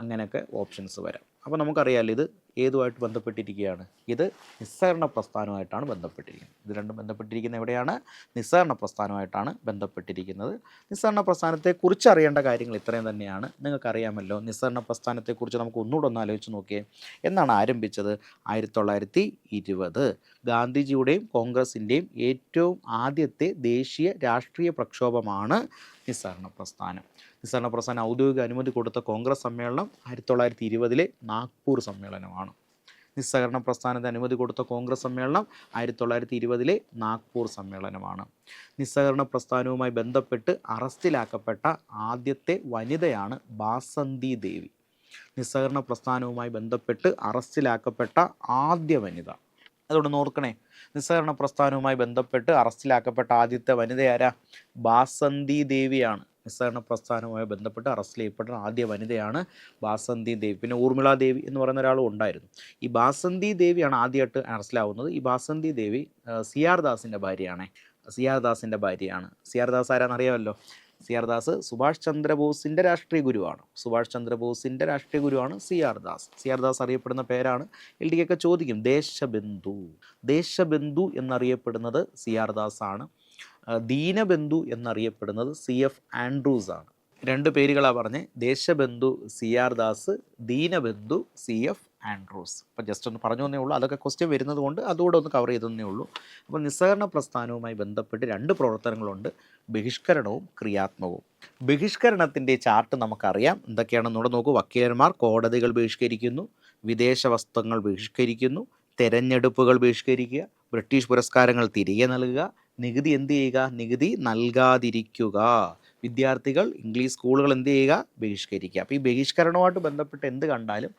അങ്ങനെയൊക്കെ ഓപ്ഷൻസ് വരാം. അപ്പോൾ നമുക്കറിയാമല്ലോ ഇത് ഏതുമായിട്ട് ബന്ധപ്പെട്ടിരിക്കുകയാണ്? ഇത് നിസ്സഹരണ പ്രസ്ഥാനമായിട്ടാണ് ബന്ധപ്പെട്ടിരിക്കുന്നത്. ഇത് രണ്ടും ബന്ധപ്പെട്ടിരിക്കുന്ന എവിടെയാണ്? നിസ്സഹരണ പ്രസ്ഥാനമായിട്ടാണ് ബന്ധപ്പെട്ടിരിക്കുന്നത്. നിസ്സഹരണ പ്രസ്ഥാനത്തെക്കുറിച്ച് അറിയേണ്ട കാര്യങ്ങൾ ഇത്രയും തന്നെയാണ്. നിങ്ങൾക്കറിയാമല്ലോ നിസ്സഹരണ പ്രസ്ഥാനത്തെക്കുറിച്ച് നമുക്ക് ഒന്നുകൂടെ ഒന്ന് ആലോചിച്ച് നോക്കിയേ. എന്നാണ് ആരംഭിച്ചത്? ആയിരത്തി തൊള്ളായിരത്തി ഇരുപത് ഗാന്ധിജിയുടെയും കോൺഗ്രസിന്റെയും ഏറ്റവും ആദ്യത്തെ ദേശീയ രാഷ്ട്രീയ പ്രക്ഷോഭമാണ് നിസ്സഹരണ പ്രസ്ഥാനം. നിസ്സഹരണ പ്രസ്ഥാനം ഔദ്യോഗിക അനുമതി കൊടുത്ത കോൺഗ്രസ് സമ്മേളനം ആയിരത്തി തൊള്ളായിരത്തി ഇരുപതിലെ നാഗ്പൂർ സമ്മേളനമാണ്. നിസ്സഹകരണ പ്രസ്ഥാനത്തെ അനുമതി കൊടുത്ത കോൺഗ്രസ് സമ്മേളനം ആയിരത്തി തൊള്ളായിരത്തി ഇരുപതിലെ നാഗ്പൂർ സമ്മേളനമാണ്. നിസ്സഹകരണ പ്രസ്ഥാനവുമായി ബന്ധപ്പെട്ട് അറസ്റ്റിലാക്കപ്പെട്ട ആദ്യത്തെ വനിതയാണ് ബാസന്തി ദേവി. നിസ്സഹകരണ പ്രസ്ഥാനവുമായി ബന്ധപ്പെട്ട് അറസ്റ്റിലാക്കപ്പെട്ട ആദ്യ വനിത. അതുകൊണ്ട് നോർക്കണേ നിസ്സഹകരണ പ്രസ്ഥാനവുമായി ബന്ധപ്പെട്ട് അറസ്റ്റിലാക്കപ്പെട്ട ആദ്യത്തെ വനിതയാരാ? ബാസന്തി ദേവിയാണ്. നിസ്സഹകരണ പ്രസ്ഥാനവുമായി ബന്ധപ്പെട്ട് അറസ്റ്റ് ചെയ്യപ്പെട്ട ആദ്യ വനിതയാണ് ബാസന്തി ദേവി. പിന്നെ ഊർമിള ദേവി എന്ന് പറയുന്ന ഒരാളും ഉണ്ടായിരുന്നു. ഈ ബാസന്തി ദേവിയാണ് ആദ്യമായിട്ട് അറസ്റ്റിലാവുന്നത്. ഈ ബാസന്തി ദേവി സി ആർ ദാസിന്റെ ഭാര്യയാണ്. സി ആർ ദാസിന്റെ ഭാര്യയാണ്. സി ആർ ദാസ് ആരാന്നറിയാമല്ലോ സി ആർ ദാസ് സുഭാഷ് ചന്ദ്രബോസിന്റെ രാഷ്ട്രീയ ഗുരുവാണ്. സുഭാഷ് ചന്ദ്രബോസിന്റെ രാഷ്ട്രീയ ഗുരുവാണ് C R Das C R Das അറിയപ്പെടുന്ന പേരാണ് എൽ ഡി ഒക്കെ ചോദിക്കും. ദേശബന്ധു. ദേശബന്ധു എന്നറിയപ്പെടുന്നത് സി ആർ ദാസ് ആണ് ദീനബന്ധു എന്നറിയപ്പെടുന്നത് സി എഫ് ആൻഡ്രൂസ് ആണ്. രണ്ട് പേരുകളാണ് പറഞ്ഞ്. Deshbandhu C R Das Deenabandhu C F Andrews അപ്പം ജസ്റ്റ് ഒന്ന് പറഞ്ഞു തന്നേ ഉള്ളൂ. അതൊക്കെ ക്വസ്റ്റ്യൻ വരുന്നത് കൊണ്ട് അതുകൂടെ ഒന്ന് കവർ ചെയ്തതന്നേ ഉള്ളൂ. അപ്പോൾ നിസ്സഹകരണ പ്രസ്ഥാനവുമായി ബന്ധപ്പെട്ട് രണ്ട് പ്രവർത്തനങ്ങളുണ്ട്. ബഹിഷ്കരണവും ക്രിയാത്മകവും. ബഹിഷ്കരണത്തിന്റെ ചാർട്ട് നമുക്കറിയാം. എന്തൊക്കെയാണെന്നൂടെ നോക്കൂ. വക്കീലന്മാർ കോടതികൾ ബഹിഷ്കരിക്കുന്നു. വിദേശ വസ്തുക്കൾ ബഹിഷ്കരിക്കുന്നു. തെരഞ്ഞെടുപ്പുകൾ ബഹിഷ്കരിക്കുക. ബ്രിട്ടീഷ് പുരസ്കാരങ്ങൾ തിരികെ നൽകുക. നികുതി എന്ത് ചെയ്യുക? നികുതി നൽകാതിരിക്കുക. വിദ്യാർത്ഥികൾ ഇംഗ്ലീഷ് സ്കൂളുകൾ എന്ത് ചെയ്യുക? ബഹിഷ്കരിക്കുക. അപ്പോൾ ഈ ബഹിഷ്കരണവുമായിട്ട് ബന്ധപ്പെട്ട് എന്ത് കണ്ടാലും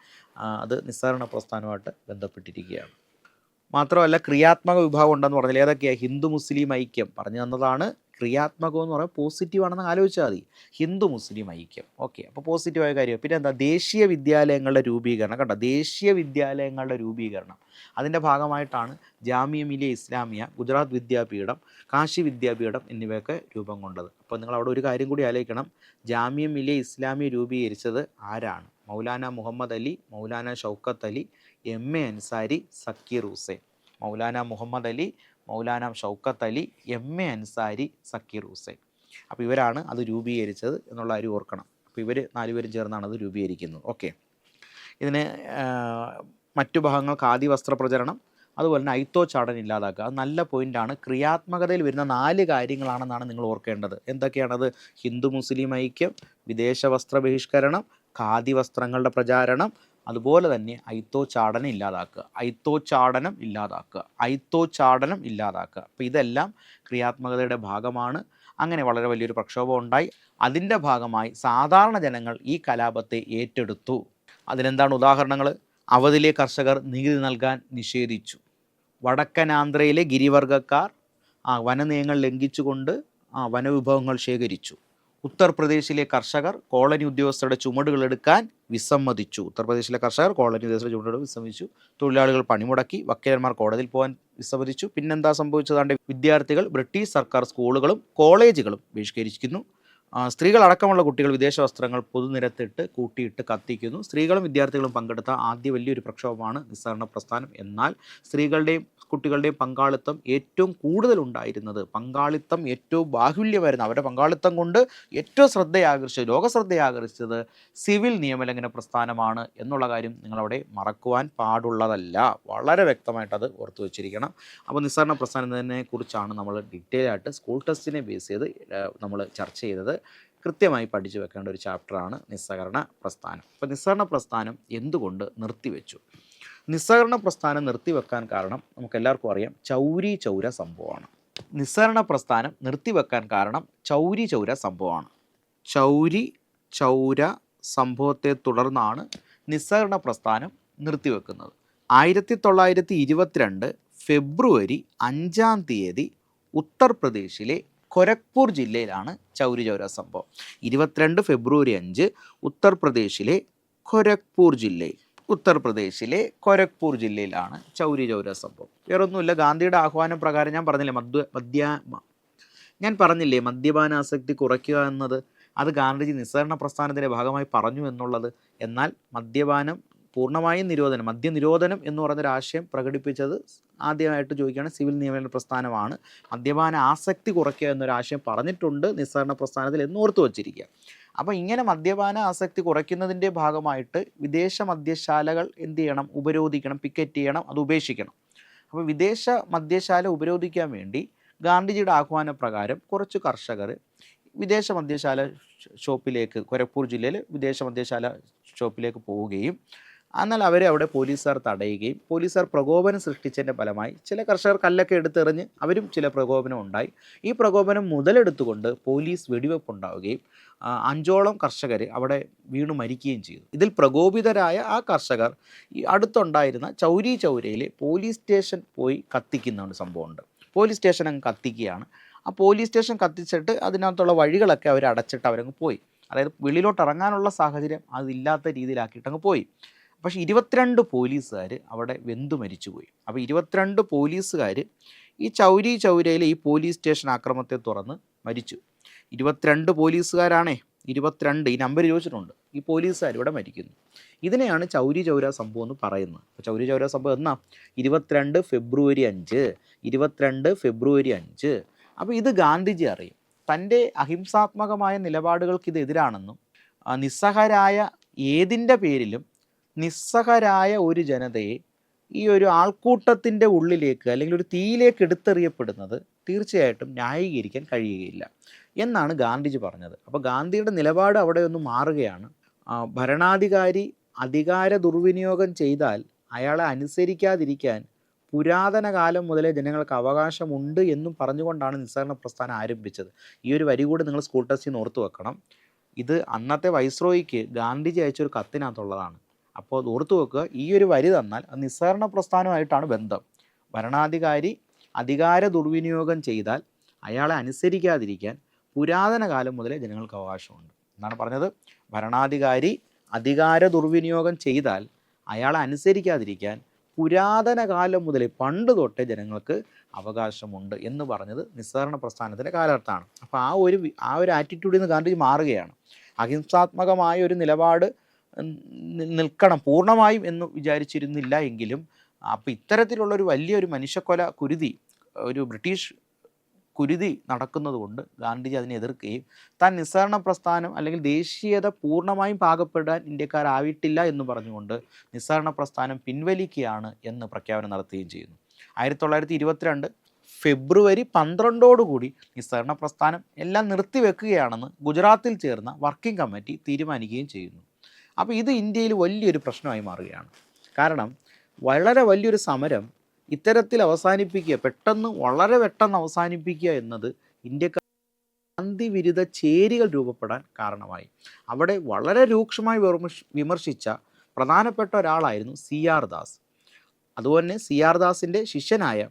അത് നിസ്സാരണ പ്രസ്ഥാനവുമായിട്ട് ബന്ധപ്പെട്ടിരിക്കുകയാണ്. മാത്രമല്ല ക്രിയാത്മക വിഭാഗം ഉണ്ടെന്ന് പറഞ്ഞാൽ ഏതൊക്കെയാണ് ഹിന്ദു മുസ്ലിം ഐക്യം. പറഞ്ഞു തന്നതാണ് ക്രിയാത്മകം എന്ന് പറയുമ്പോൾ പോസിറ്റീവ് ആണെന്ന് ആലോചിച്ചാൽ മതി. ഹിന്ദു മുസ്ലിം ഐക്യം. ഓക്കെ. അപ്പോൾ പോസിറ്റീവായ കാര്യം. പിന്നെ എന്താ? ദേശീയ വിദ്യാലയങ്ങളുടെ രൂപീകരണം. കണ്ടോ? ദേശീയ വിദ്യാലയങ്ങളുടെ രൂപീകരണം. അതിന്റെ ഭാഗമായിട്ടാണ് ജാമിയ മിലിയ ഇസ്ലാമിയ ഗുജറാത്ത് വിദ്യാപീഠം കാശി വിദ്യാപീഠം എന്നിവയൊക്കെ രൂപം കൊണ്ടത്. അപ്പോൾ നിങ്ങൾ അവിടെ ഒരു കാര്യം കൂടി ആലോചിക്കണം. ജാമിയ മിലിയ ഇസ്ലാമിയ രൂപീകരിച്ചത് ആരാണ്? Maulana Muhammad Ali Maulana Shaukat Ali M A Ansari Zakir Hussain. Maulana Muhammad Ali Maulana Shaukat Ali M A Ansari Zakir Hussain. അപ്പോൾ ഇവരാണ് അത് രൂപീകരിച്ചത് എന്നുള്ള കാര്യം ഓർക്കണം. അപ്പോൾ ഇവർ നാലുപേരും ചേർന്നാണ് അത് രൂപീകരിക്കുന്നത്. ഓക്കെ. ഇതിന് മറ്റു ഭാഗങ്ങൾക്ക് ആദ്യ വസ്ത്രപ്രചരണം അതുപോലെ തന്നെ ഐത്തോ ചാടൻ ഇല്ലാതാക്കുക. അത് നല്ല പോയിന്റാണ് ക്രിയാത്മകതയിൽ വരുന്ന നാല് കാര്യങ്ങളാണെന്നാണ് നിങ്ങൾ ഓർക്കേണ്ടത്. എന്തൊക്കെയാണത്? ഹിന്ദു മുസ്ലിം ഐക്യം വിദേശ വസ്ത്ര ബഹിഷ്കരണം ഖാദി വസ്ത്രങ്ങളുടെ പ്രചാരണം അതുപോലെ തന്നെ ഐത്തോ ചാടനം ഇല്ലാതാക്കുക. ഐത്തോ ചാടനം ഇല്ലാതാക്കുക. ഐത്തോ ചാടനം ഇല്ലാതാക്കുക. അപ്പോൾ ഇതെല്ലാം ക്രിയാത്മകതയുടെ ഭാഗമാണ്. അങ്ങനെ വളരെ വലിയൊരു പ്രക്ഷോഭം ഉണ്ടായി. അതിന്റെ ഭാഗമായി സാധാരണ ജനങ്ങൾ ഈ കലാപത്തെ ഏറ്റെടുത്തു. അതിനെന്താണ് ഉദാഹരണങ്ങൾ അവധിലെ കർഷകർ നികുതി നൽകാൻ നിഷേധിച്ചു. വടക്കൻ ആന്ധ്രയിലെ ഗിരിവർഗക്കാർ ആ വനനിയമങ്ങൾ ലംഘിച്ചുകൊണ്ട് ആ വനവിഭവങ്ങൾ ശേഖരിച്ചു. ഉത്തർപ്രദേശിലെ കർഷകർ കോളനി ഉദ്യോഗസ്ഥരുടെ ചുമടുകൾ എടുക്കാൻ വിസമ്മതിച്ചു. ഉത്തർപ്രദേശിലെ കർഷകർ കോളനി ഉദ്യോഗസ്ഥരുടെ ചുമടുകൾ വിസമ്മതിച്ചു. തൊഴിലാളികൾ പണിമുടക്കി വക്കീലന്മാർ കോടതിയിൽ പോകാൻ വിസമ്മതിച്ചു. പിന്നെന്താ സംഭവിച്ചതാണ്ട്? വിദ്യാർത്ഥികൾ ബ്രിട്ടീഷ് സർക്കാർ സ്കൂളുകളും കോളേജുകളും ബഹിഷ്കരിക്കുന്നു സ്ത്രീകൾ അടക്കമുള്ള കുട്ടികൾ വിദേശ വസ്ത്രങ്ങൾ പൊതുനിരത്തിട്ട് കൂട്ടിയിട്ട് കത്തിക്കുന്നു. സ്ത്രീകളും വിദ്യാർത്ഥികളും പങ്കെടുത്ത ആദ്യ വലിയൊരു പ്രക്ഷോഭമാണ് നിസ്സഹരണ പ്രസ്ഥാനം. എന്നാൽ സ്ത്രീകളുടെയും കുട്ടികളുടെയും പങ്കാളിത്തം ഏറ്റവും കൂടുതൽ ഉണ്ടായിരുന്നത് പങ്കാളിത്തം ഏറ്റവും ബാഹുല്യമായിരുന്നു. അവരുടെ പങ്കാളിത്തം കൊണ്ട് ഏറ്റവും ശ്രദ്ധയാകർഷിച്ചത് ലോക ശ്രദ്ധയാകർഷിച്ചത് സിവിൽ നിയമലംഘന പ്രസ്ഥാനമാണ് എന്നുള്ള കാര്യം നിങ്ങളവിടെ മറക്കുവാൻ പാടുള്ളതല്ല. വളരെ വ്യക്തമായിട്ട് അത് ഓർത്തു വെച്ചിരിക്കണം. അപ്പോൾ നിസ്സാരണ പ്രസ്ഥാനത്തിനെ കുറിച്ചാണ് നമ്മൾ ഡീറ്റെയിൽ ആയിട്ട് സ്കൂൾ ടെസ്റ്റിനെ ബേസ് ചെയ്ത് നമ്മൾ ചർച്ച ചെയ്തത്. കൃത്യമായി പഠിച്ചു വെക്കേണ്ട ഒരു ചാപ്റ്ററാണ് നിസ്സഹകരണ പ്രസ്ഥാനം. അപ്പോൾ നിസ്സഹകരണ പ്രസ്ഥാനം എന്തുകൊണ്ട് നിർത്തിവെച്ചു? നിസ്സഹകരണ പ്രസ്ഥാനം നിർത്തിവെക്കാൻ കാരണം നമുക്കെല്ലാവർക്കും അറിയാം ചൗരി ചൗര സംഭവമാണ്. നിസ്സഹരണ പ്രസ്ഥാനം നിർത്തിവെക്കാൻ കാരണം ചൗരി ചൗര സംഭവമാണ്. ചൗരി ചൗര സംഭവത്തെ തുടർന്നാണ് നിസ്സഹരണ പ്രസ്ഥാനം നിർത്തിവെക്കുന്നത്. ആയിരത്തി തൊള്ളായിരത്തി ഇരുപത്തിരണ്ട് ഫെബ്രുവരി അഞ്ചാം തീയതി ഉത്തർപ്രദേശിലെ കൊരക്പൂർ ജില്ലയിലാണ് ചൗരി ചൗര സംഭവം. ഇരുപത്തിരണ്ട് ഫെബ്രുവരി അഞ്ച് ഉത്തർപ്രദേശിലെ കൊരക്പൂർ ജില്ലയിൽ. ഉത്തർപ്രദേശിലെ കൊരക്പൂർ ജില്ലയിലാണ് ചൗരി ചൗര സംഭവം. വേറൊന്നുമില്ല ഗാന്ധിയുടെ ആഹ്വാനം പ്രകാരം ഞാൻ പറഞ്ഞില്ലേ മദ്യ മദ്യ ഞാൻ പറഞ്ഞില്ലേ മദ്യപാനാസക്തി കുറയ്ക്കുക എന്നത് അത് ഗാന്ധിജി നിസ്സഹരണ പ്രസ്ഥാനത്തിന്റെ ഭാഗമായി പറഞ്ഞു എന്നുള്ളത്. എന്നാൽ മദ്യപാനം പൂർണമായും നിരോധനം മദ്യ നിരോധനം എന്ന് പറഞ്ഞൊരു ആശയം പ്രകടിപ്പിച്ചത് ആദ്യമായിട്ട് ചോദിക്കുകയാണ് സിവിൽ നിയമന പ്രസ്ഥാനമാണ്. മദ്യപാന ആസക്തി കുറയ്ക്കുക എന്നൊരു ആശയം പറഞ്ഞിട്ടുണ്ട് നിസ്സഹരണ പ്രസ്ഥാനത്തിൽ എന്ന് ഓർത്തു വച്ചിരിക്കുക. അപ്പോൾ ഇങ്ങനെ മദ്യപാന ആസക്തി കുറയ്ക്കുന്നതിന്റെ ഭാഗമായിട്ട് വിദേശ മദ്യശാലകൾ എന്ത് ചെയ്യണം? ഉപരോധിക്കണം പിക്കറ്റ് ചെയ്യണം അത് ഉപേക്ഷിക്കണം. അപ്പോൾ വിദേശ മദ്യശാല ഉപരോധിക്കാൻ വേണ്ടി ഗാന്ധിജിയുടെ ആഹ്വാന പ്രകാരം കുറച്ച് കർഷകർ വിദേശ മദ്യശാല ഷോപ്പിലേക്ക് കൊരപ്പൂർ ജില്ലയിൽ വിദേശ മദ്യശാല ഷോപ്പിലേക്ക് പോവുകയും എന്നാൽ അവരെ അവിടെ പോലീസുകാർ തടയുകയും പോലീസുകാർ പ്രകോപനം സൃഷ്ടിച്ചതിന്റെ ഫലമായി ചില കർഷകർ കല്ലൊക്കെ എടുത്തെറിഞ്ഞ് അവരും ചില പ്രകോപനം ഉണ്ടായി. ഈ പ്രകോപനം മുതലെടുത്തുകൊണ്ട് പോലീസ് വെടിവെപ്പ് ഉണ്ടാവുകയും അഞ്ചോളം കർഷകർ അവിടെ വീണു മരിക്കുകയും ചെയ്തു. ഇതിൽ പ്രകോപിതരായ ആ കർഷകർ ഈ അടുത്തുണ്ടായിരുന്ന ചൗരി ചൗരയിലെ പോലീസ് സ്റ്റേഷൻ പോയി കത്തിക്കുന്ന ഒരു സംഭവമുണ്ട്. പോലീസ് സ്റ്റേഷൻ അങ്ങ് കത്തിക്കുകയാണ്. ആ പോലീസ് സ്റ്റേഷൻ കത്തിച്ചിട്ട് അതിനകത്തുള്ള വഴികളൊക്കെ അവർ അടച്ചിട്ട് അവരങ്ങ് പോയി. അതായത് വെളിയിലോട്ട് ഇറങ്ങാനുള്ള സാഹചര്യം അതില്ലാത്ത രീതിയിലാക്കിയിട്ട് അങ്ങ് പോയി. പക്ഷേ ഇരുപത്തിരണ്ട് പോലീസുകാർ അവിടെ വെന്തു മരിച്ചുപോയി. അപ്പോൾ ഇരുപത്തിരണ്ട് പോലീസുകാർ ഈ ചൗരി ചൗരയിലെ ഈ പോലീസ് സ്റ്റേഷൻ ആക്രമത്തെ തുറന്ന് മരിച്ചു. ഇരുപത്തിരണ്ട് പോലീസുകാരാണേ ഇരുപത്തിരണ്ട് ഈ നമ്പർ ചോദിച്ചിട്ടുണ്ട്. ഈ പോലീസുകാർ ഇവിടെ മരിക്കുന്നു. ഇതിനെയാണ് ചൗരി ചൗര സംഭവം എന്ന് പറയുന്നത്. അപ്പോൾ ചൗരി ചൗര സംഭവം എന്നാ? ഇരുപത്തിരണ്ട് ഫെബ്രുവരി അഞ്ച് ഇരുപത്തിരണ്ട് ഫെബ്രുവരി അഞ്ച്. അപ്പോൾ ഇത് ഗാന്ധിജി അറിയും. തന്റെ അഹിംസാത്മകമായ നിലപാടുകൾക്ക് ഇത് എതിരാണെന്നും നിസ്സഹരായ ഏതിന്റെ പേരിലും നിസ്സഹരായ ഒരു ജനതയെ ഈ ഒരു ആൾക്കൂട്ടത്തിന്റെ ഉള്ളിലേക്ക് അല്ലെങ്കിൽ ഒരു തീയിലേക്ക് എടുത്തെറിയപ്പെടുന്നത് തീർച്ചയായിട്ടും ന്യായീകരിക്കാൻ കഴിയുകയില്ല എന്നാണ് ഗാന്ധിജി പറഞ്ഞത്. അപ്പോൾ ഗാന്ധിയുടെ നിലപാട് അവിടെ ഒന്ന് മാറുകയാണ്. ഭരണാധികാരി അധികാര ദുർവിനിയോഗം ചെയ്താൽ അയാളെ അനുസരിക്കാതിരിക്കാൻ പുരാതന കാലം മുതലേ ജനങ്ങൾക്ക് അവകാശമുണ്ട് എന്നും പറഞ്ഞുകൊണ്ടാണ് നിസ്സഹരണ പ്രസ്ഥാനം ആരംഭിച്ചത്. ഈ ഒരു വരി കൂടി നിങ്ങൾ സ്കൂൾ ടെസ്റ്റിൽ നിന്ന് ഓർത്ത് വെക്കണം. ഇത് അന്നത്തെ വൈസ്രോയിക്ക് ഗാന്ധിജി അയച്ചൊരു കത്തിനകത്തുള്ളതാണ്. അപ്പോൾ ഓർത്തു വെക്കുക ഈ ഒരു വരി തന്നാൽ അത് നിസ്സഹരണ പ്രസ്ഥാനമായിട്ടാണ് ബന്ധം. ഭരണാധികാരി അധികാര ദുർവിനിയോഗം ചെയ്താൽ അയാളെ അനുസരിക്കാതിരിക്കാൻ പുരാതന കാലം മുതലേ ജനങ്ങൾക്ക് അവകാശമുണ്ട്. എന്നാണ് പറഞ്ഞത്. ഭരണാധികാരി അധികാര ദുർവിനിയോഗം ചെയ്താൽ അയാളെ അനുസരിക്കാതിരിക്കാൻ പുരാതന കാലം മുതൽ പണ്ട് തൊട്ടേ ജനങ്ങൾക്ക് അവകാശമുണ്ട് എന്ന് പറഞ്ഞത് നിസ്സഹരണ പ്രസ്ഥാനത്തിന്റെ കാലഘട്ടമാണ്. അപ്പോൾ ആ ഒരു ആ ഒരു ആറ്റിറ്റ്യൂഡിൽ നിന്ന് ഗാന്ധിജി മാറുകയാണ്. അഹിംസാത്മകമായ ഒരു നിലപാട് നിൽക്കണം. പൂർണമായും എന്ന് വിചാരിച്ചിരുന്നില്ല എങ്കിലും അപ്പോൾ ഇത്തരത്തിലുള്ളൊരു വലിയൊരു മനുഷ്യക്കൊല കുരുതി ഒരു ബ്രിട്ടീഷ് കുരുതി നടക്കുന്നതുകൊണ്ട് ഗാന്ധിജി അതിനെ എതിർക്കുകയും താൻ നിസ്സഹരണ പ്രസ്ഥാനം അല്ലെങ്കിൽ ദേശീയത പൂർണമായും പാകപ്പെടാൻ ഇന്ത്യക്കാരായിട്ടില്ല എന്ന് പറഞ്ഞുകൊണ്ട് നിസ്സഹരണ പ്രസ്ഥാനം പിൻവലിക്കുകയാണ് എന്ന് പ്രഖ്യാപനം നടത്തുകയും ചെയ്യുന്നു. ആയിരത്തി തൊള്ളായിരത്തി ഇരുപത്തിരണ്ട് ഫെബ്രുവരി പന്ത്രണ്ടോടുകൂടി നിസ്സഹരണ പ്രസ്ഥാനം എല്ലാം നിർത്തിവെക്കുകയാണെന്ന് ഗുജറാത്തിൽ ചേർന്ന വർക്കിംഗ് കമ്മിറ്റി തീരുമാനിക്കുകയും ചെയ്യുന്നു. അപ്പോൾ ഇത് ഇന്ത്യയിൽ വലിയൊരു പ്രശ്നമായി മാറുകയാണ്. കാരണം വളരെ വലിയൊരു സമരം ഇത്തരത്തിൽ അവസാനിപ്പിക്കുക പെട്ടെന്ന് വളരെ പെട്ടെന്ന് അവസാനിപ്പിക്കുക എന്നത് ഇന്ത്യക്കാർ ഗാന്ധിവിരുദ്ധ ചേരികൾ രൂപപ്പെടാൻ കാരണമായി. അവിടെ വളരെ രൂക്ഷമായി വിമർശ വിമർശിച്ച പ്രധാനപ്പെട്ട ഒരാളായിരുന്നു സി ആർ ദാസ്. അതുപോലെ സി ആർ ദാസിന്റെ ശിഷ്യനായ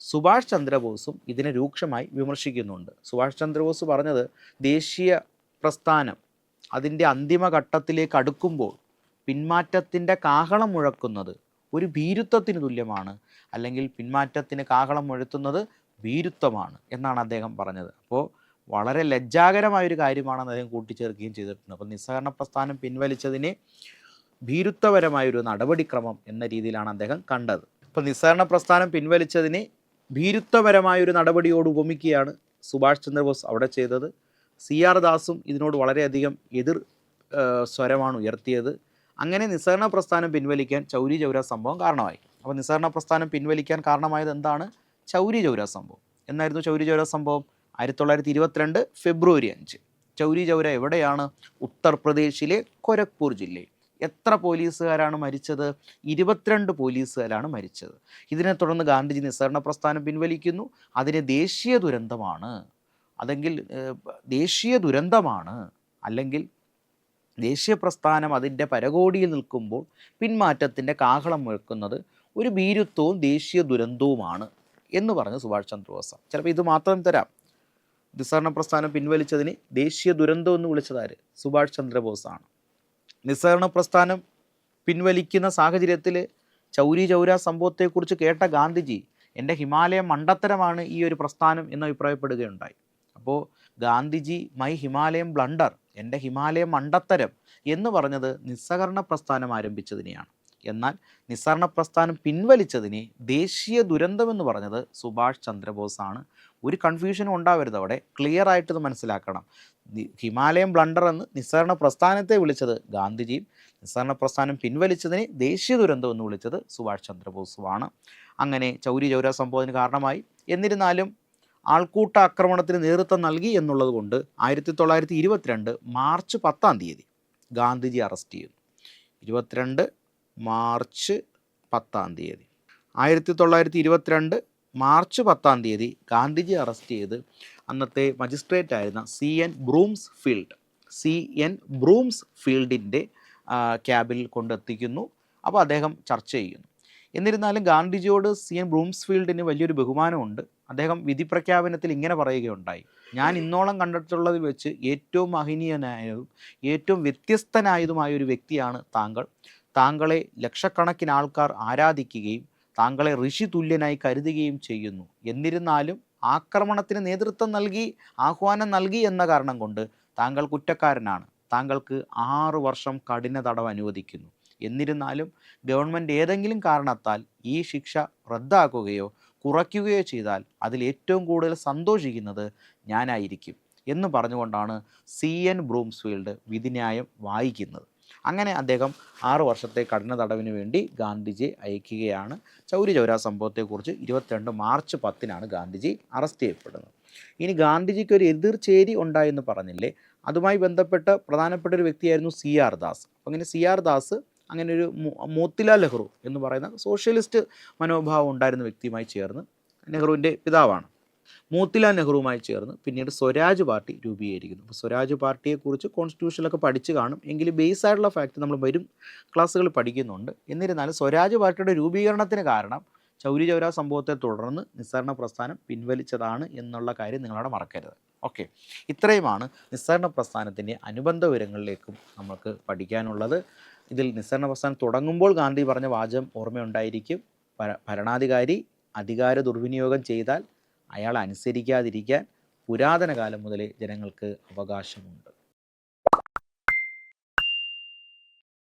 സുഭാഷ് ചന്ദ്രബോസും ഇതിനെ രൂക്ഷമായി വിമർശിക്കുന്നുണ്ട്. സുഭാഷ് ചന്ദ്രബോസ് പറഞ്ഞത് ദേശീയ പ്രസ്ഥാനം അതിന്റെ അന്തിമഘട്ടത്തിലേക്ക് അടുക്കുമ്പോൾ പിന്മാറ്റത്തിന്റെ കാഹളം മുഴക്കുന്നത് ഒരു ഭീരുത്വത്തിന് തുല്യമാണ്. അല്ലെങ്കിൽ പിന്മാറ്റത്തിന് കാഹളം മുഴത്തുന്നത് ഭീരുത്വമാണ് എന്നാണ് അദ്ദേഹം പറഞ്ഞത്. അപ്പോൾ വളരെ ലജ്ജാകരമായൊരു കാര്യമാണെന്ന് അദ്ദേഹം കൂട്ടിച്ചേർക്കുകയും ചെയ്തിട്ടുണ്ട്. അപ്പോൾ നിസ്സഹകരണ പ്രസ്ഥാനം പിൻവലിച്ചതിനെ ഭീരുത്വപരമായൊരു നടപടിക്രമം എന്ന രീതിയിലാണ് അദ്ദേഹം കണ്ടത്. അപ്പോൾ നിസ്സഹകരണ പ്രസ്ഥാനം പിൻവലിച്ചതിനെ ഭീരുത്വപരമായൊരു നടപടിയോട് ഉപമിക്കുകയാണ് സുഭാഷ് ചന്ദ്രബോസ് അവിടെ ചെയ്തത്. സി ആർ ദാസും ഇതിനോട് വളരെയധികം എതിർ സ്വരമാണ് ഉയർത്തിയത്. അങ്ങനെ നിസ്സഹരണ പ്രസ്ഥാനം പിൻവലിക്കാൻ ചൗരി ചൗര സംഭവം കാരണമായി. അപ്പോൾ നിസ്സഹരണ പ്രസ്ഥാനം പിൻവലിക്കാൻ കാരണമായത് എന്താണ്? ചൗരി ചൗര സംഭവം. എന്നായിരുന്നു ചൗരി ചൗര സംഭവം? ആയിരത്തി തൊള്ളായിരത്തി ഇരുപത്തിരണ്ട് ഫെബ്രുവരി അഞ്ച്. ചൗരി ചൗര എവിടെയാണ്? ഉത്തർപ്രദേശിലെ കൊരക്പൂർ ജില്ലയിൽ. എത്ര പോലീസുകാരാണ് മരിച്ചത്? ഇരുപത്തിരണ്ട് പോലീസുകാരാണ് മരിച്ചത്. ഇതിനെ തുടർന്ന് ഗാന്ധിജി നിസ്സഹരണ പ്രസ്ഥാനം പിൻവലിക്കുന്നു. അതിനെ ദേശീയ ദുരന്തമാണ്. അതെങ്കിൽ ദേശീയ ദുരന്തമാണ്. അല്ലെങ്കിൽ ദേശീയ പ്രസ്ഥാനം അതിന്റെ പരകോടിയിൽ നിൽക്കുമ്പോൾ പിന്മാറ്റത്തിന്റെ കാഹളം മുഴക്കുന്നത് ഒരു ഭീരുത്വവും ദേശീയ ദുരന്തവുമാണ് എന്ന് പറഞ്ഞ് സുഭാഷ് ചന്ദ്രബോസ്. ചിലപ്പോൾ ഇത് മാത്രം തരാം. നിസ്സഹരണ പ്രസ്ഥാനം പിൻവലിച്ചതിന് ദേശീയ ദുരന്തം എന്ന് വിളിച്ചതാര് സുഭാഷ് ചന്ദ്രബോസാണ്. നിസ്സഹരണ പ്രസ്ഥാനം പിൻവലിക്കുന്ന സാഹചര്യത്തിൽ ചൗരി ചൗര സംഭവത്തെക്കുറിച്ച് കേട്ട ഗാന്ധിജി എന്റെ ഹിമാലയ മണ്ടത്തരമാണ് ഈ ഒരു പ്രസ്ഥാനം എന്ന് അഭിപ്രായപ്പെടുകയുണ്ടായി. അപ്പോൾ ഗാന്ധിജി മൈ ഹിമാലയം ബ്ലണ്ടർ എന്റെ ഹിമാലയം മണ്ടത്തരം എന്ന് പറഞ്ഞത് നിസ്സഹരണ പ്രസ്ഥാനം ആരംഭിച്ചതിനെയാണ്. എന്നാൽ നിസ്സഹരണ പ്രസ്ഥാനം പിൻവലിച്ചതിനെ ദേശീയ ദുരന്തമെന്ന് പറഞ്ഞത് സുഭാഷ് ചന്ദ്രബോസാണ്. ഒരു കൺഫ്യൂഷനും ഉണ്ടാവരുത് അവിടെ. ക്ലിയർ ആയിട്ട് മനസ്സിലാക്കണം. ഹിമാലയം ബ്ലണ്ടർ എന്ന് നിസ്സഹരണ പ്രസ്ഥാനത്തെ വിളിച്ചത് ഗാന്ധിജിയും നിസ്സഹരണ പ്രസ്ഥാനം പിൻവലിച്ചതിനെ ദേശീയ ദുരന്തം എന്ന് വിളിച്ചത് സുഭാഷ് ചന്ദ്രബോസുമാണ്. അങ്ങനെ ചൗരി ചൗര സംഭവത്തിന് കാരണമായി. എന്നിരുന്നാലും ആൾക്കൂട്ട ആക്രമണത്തിന് നേതൃത്വം നൽകി എന്നുള്ളത് കൊണ്ട് ആയിരത്തി തൊള്ളായിരത്തി ഇരുപത്തിരണ്ട് മാർച്ച് പത്താം തീയതി ഗാന്ധിജി അറസ്റ്റ് ചെയ്യുന്നു ഇരുപത്തിരണ്ട് മാർച്ച് പത്താം തീയതി. ആയിരത്തി തൊള്ളായിരത്തി ഇരുപത്തിരണ്ട് മാർച്ച് പത്താം തീയതി ഗാന്ധിജി അറസ്റ്റ് ചെയ്ത് അന്നത്തെ മജിസ്ട്രേറ്റ് ആയിരുന്ന C N Broomfield C N brooms ഫീൽഡിന്റെ ക്യാബിൽ കൊണ്ടെത്തിക്കുന്നു. അപ്പോൾ അദ്ദേഹം ചർച്ച ചെയ്യുന്നു. എന്നിരുന്നാലും ഗാന്ധിജിയോട് സി എൻ ബ്രൂംസ്ഫീൽഡിന് വലിയൊരു ബഹുമാനമുണ്ട്. അദ്ദേഹം വിധി പ്രഖ്യാപനത്തിൽ ഇങ്ങനെ പറയുകയുണ്ടായി. ഞാൻ ഇന്നോളം കണ്ടിട്ടുള്ളതിൽ വെച്ച് ഏറ്റവും മഹനീയനായതും ഏറ്റവും വ്യത്യസ്തനായതുമായ ഒരു വ്യക്തിയാണ് താങ്കൾ. താങ്കളെ ലക്ഷക്കണക്കിന് ആൾക്കാർ ആരാധിക്കുകയും താങ്കളെ ഋഷി തുല്യനായി കരുതുകയും ചെയ്യുന്നു. എന്നിരുന്നാലും ആക്രമണത്തിന് നേതൃത്വം നൽകി ആഹ്വാനം നൽകി എന്ന കാരണം കൊണ്ട് താങ്കൾ കുറ്റക്കാരനാണ്. താങ്കൾക്ക് ആറു വർഷം കഠിന തടവ് അനുവദിക്കുന്നു. എന്നിരുന്നാലും ഗവൺമെന്റ് ഏതെങ്കിലും കാരണത്താൽ ഈ ശിക്ഷ റദ്ദാക്കുകയോ കുറയ്ക്കുകയോ ചെയ്താൽ അതിൽ ഏറ്റവും കൂടുതൽ സന്തോഷിക്കുന്നത് ഞാനായിരിക്കും എന്ന് പറഞ്ഞുകൊണ്ടാണ് സി എൻ ബ്രൂംസ്ഫീൽഡ് വിധിന്യായം വായിക്കുന്നത്. അങ്ങനെ അദ്ദേഹം ആറു വർഷത്തെ കഠിന തടവിന് വേണ്ടി ഗാന്ധിജി അയക്കുകയാണ്. ചൗരി ചൗരാ സംഭവത്തെക്കുറിച്ച് ഇരുപത്തിരണ്ട് മാർച്ച് പത്തിനാണ് ഗാന്ധിജി അറസ്റ്റ് ചെയ്യപ്പെടുന്നത്. ഇനി ഗാന്ധിജിക്ക് ഒരു എതിർചേരി ഉണ്ടായെന്ന് പറഞ്ഞില്ലേ? അതുമായി ബന്ധപ്പെട്ട പ്രധാനപ്പെട്ട ഒരു വ്യക്തിയായിരുന്നു സി ആർ ദാസ്. അങ്ങനെ സി ആർ ദാസ് അങ്ങനെ ഒരു മോത്തിലാൽ നെഹ്റു എന്ന് പറയുന്ന സോഷ്യലിസ്റ്റ് മനോഭാവം ഉണ്ടായിരുന്ന വ്യക്തിയുമായി ചേർന്ന് നെഹ്റുവിന്റെ പിതാവാണ്. മോത്തിലാൽ നെഹ്റുവുമായി ചേർന്ന് പിന്നീട് സ്വരാജ് പാർട്ടി രൂപീകരിക്കുന്നു. അപ്പോൾ സ്വരാജ് പാർട്ടിയെക്കുറിച്ച് കോൺസ്റ്റിറ്റ്യൂഷനിലൊക്കെ പഠിച്ചു കാണും. എങ്കിലും ബേസ് ആയിട്ടുള്ള ഫാക്ട് നമ്മൾ വരും ക്ലാസ്സുകൾ പഠിക്കുന്നുണ്ട്. എന്നിരുന്നാലും സ്വരാജ് പാർട്ടിയുടെ രൂപീകരണത്തിന് കാരണം ചൗരി ചൗര സംഭവത്തെ തുടർന്ന് നിസ്സഹരണ പ്രസ്ഥാനം പിൻവലിച്ചതാണ് എന്നുള്ള കാര്യം നിങ്ങളവിടെ മറക്കരുത്. ഓക്കെ ഇത്രയുമാണ് നിസ്സഹരണ പ്രസ്ഥാനത്തിന്റെ അനുബന്ധ വിവരങ്ങളിലേക്കും നമുക്ക് പഠിക്കാനുള്ളത്. ഇതിൽ നിസ്സരണ പ്രസ്ഥാനം തുടങ്ങുമ്പോൾ ഗാന്ധി പറഞ്ഞ വാചകം ഓർമ്മയുണ്ടായിരിക്കും. ഭരണാധികാരി അധികാര ദുർവിനിയോഗം ചെയ്താൽ അയാൾ അനുസരിക്കാതിരിക്കാൻ പുരാതന കാലം മുതലേ ജനങ്ങൾക്ക് അവകാശമുണ്ട്.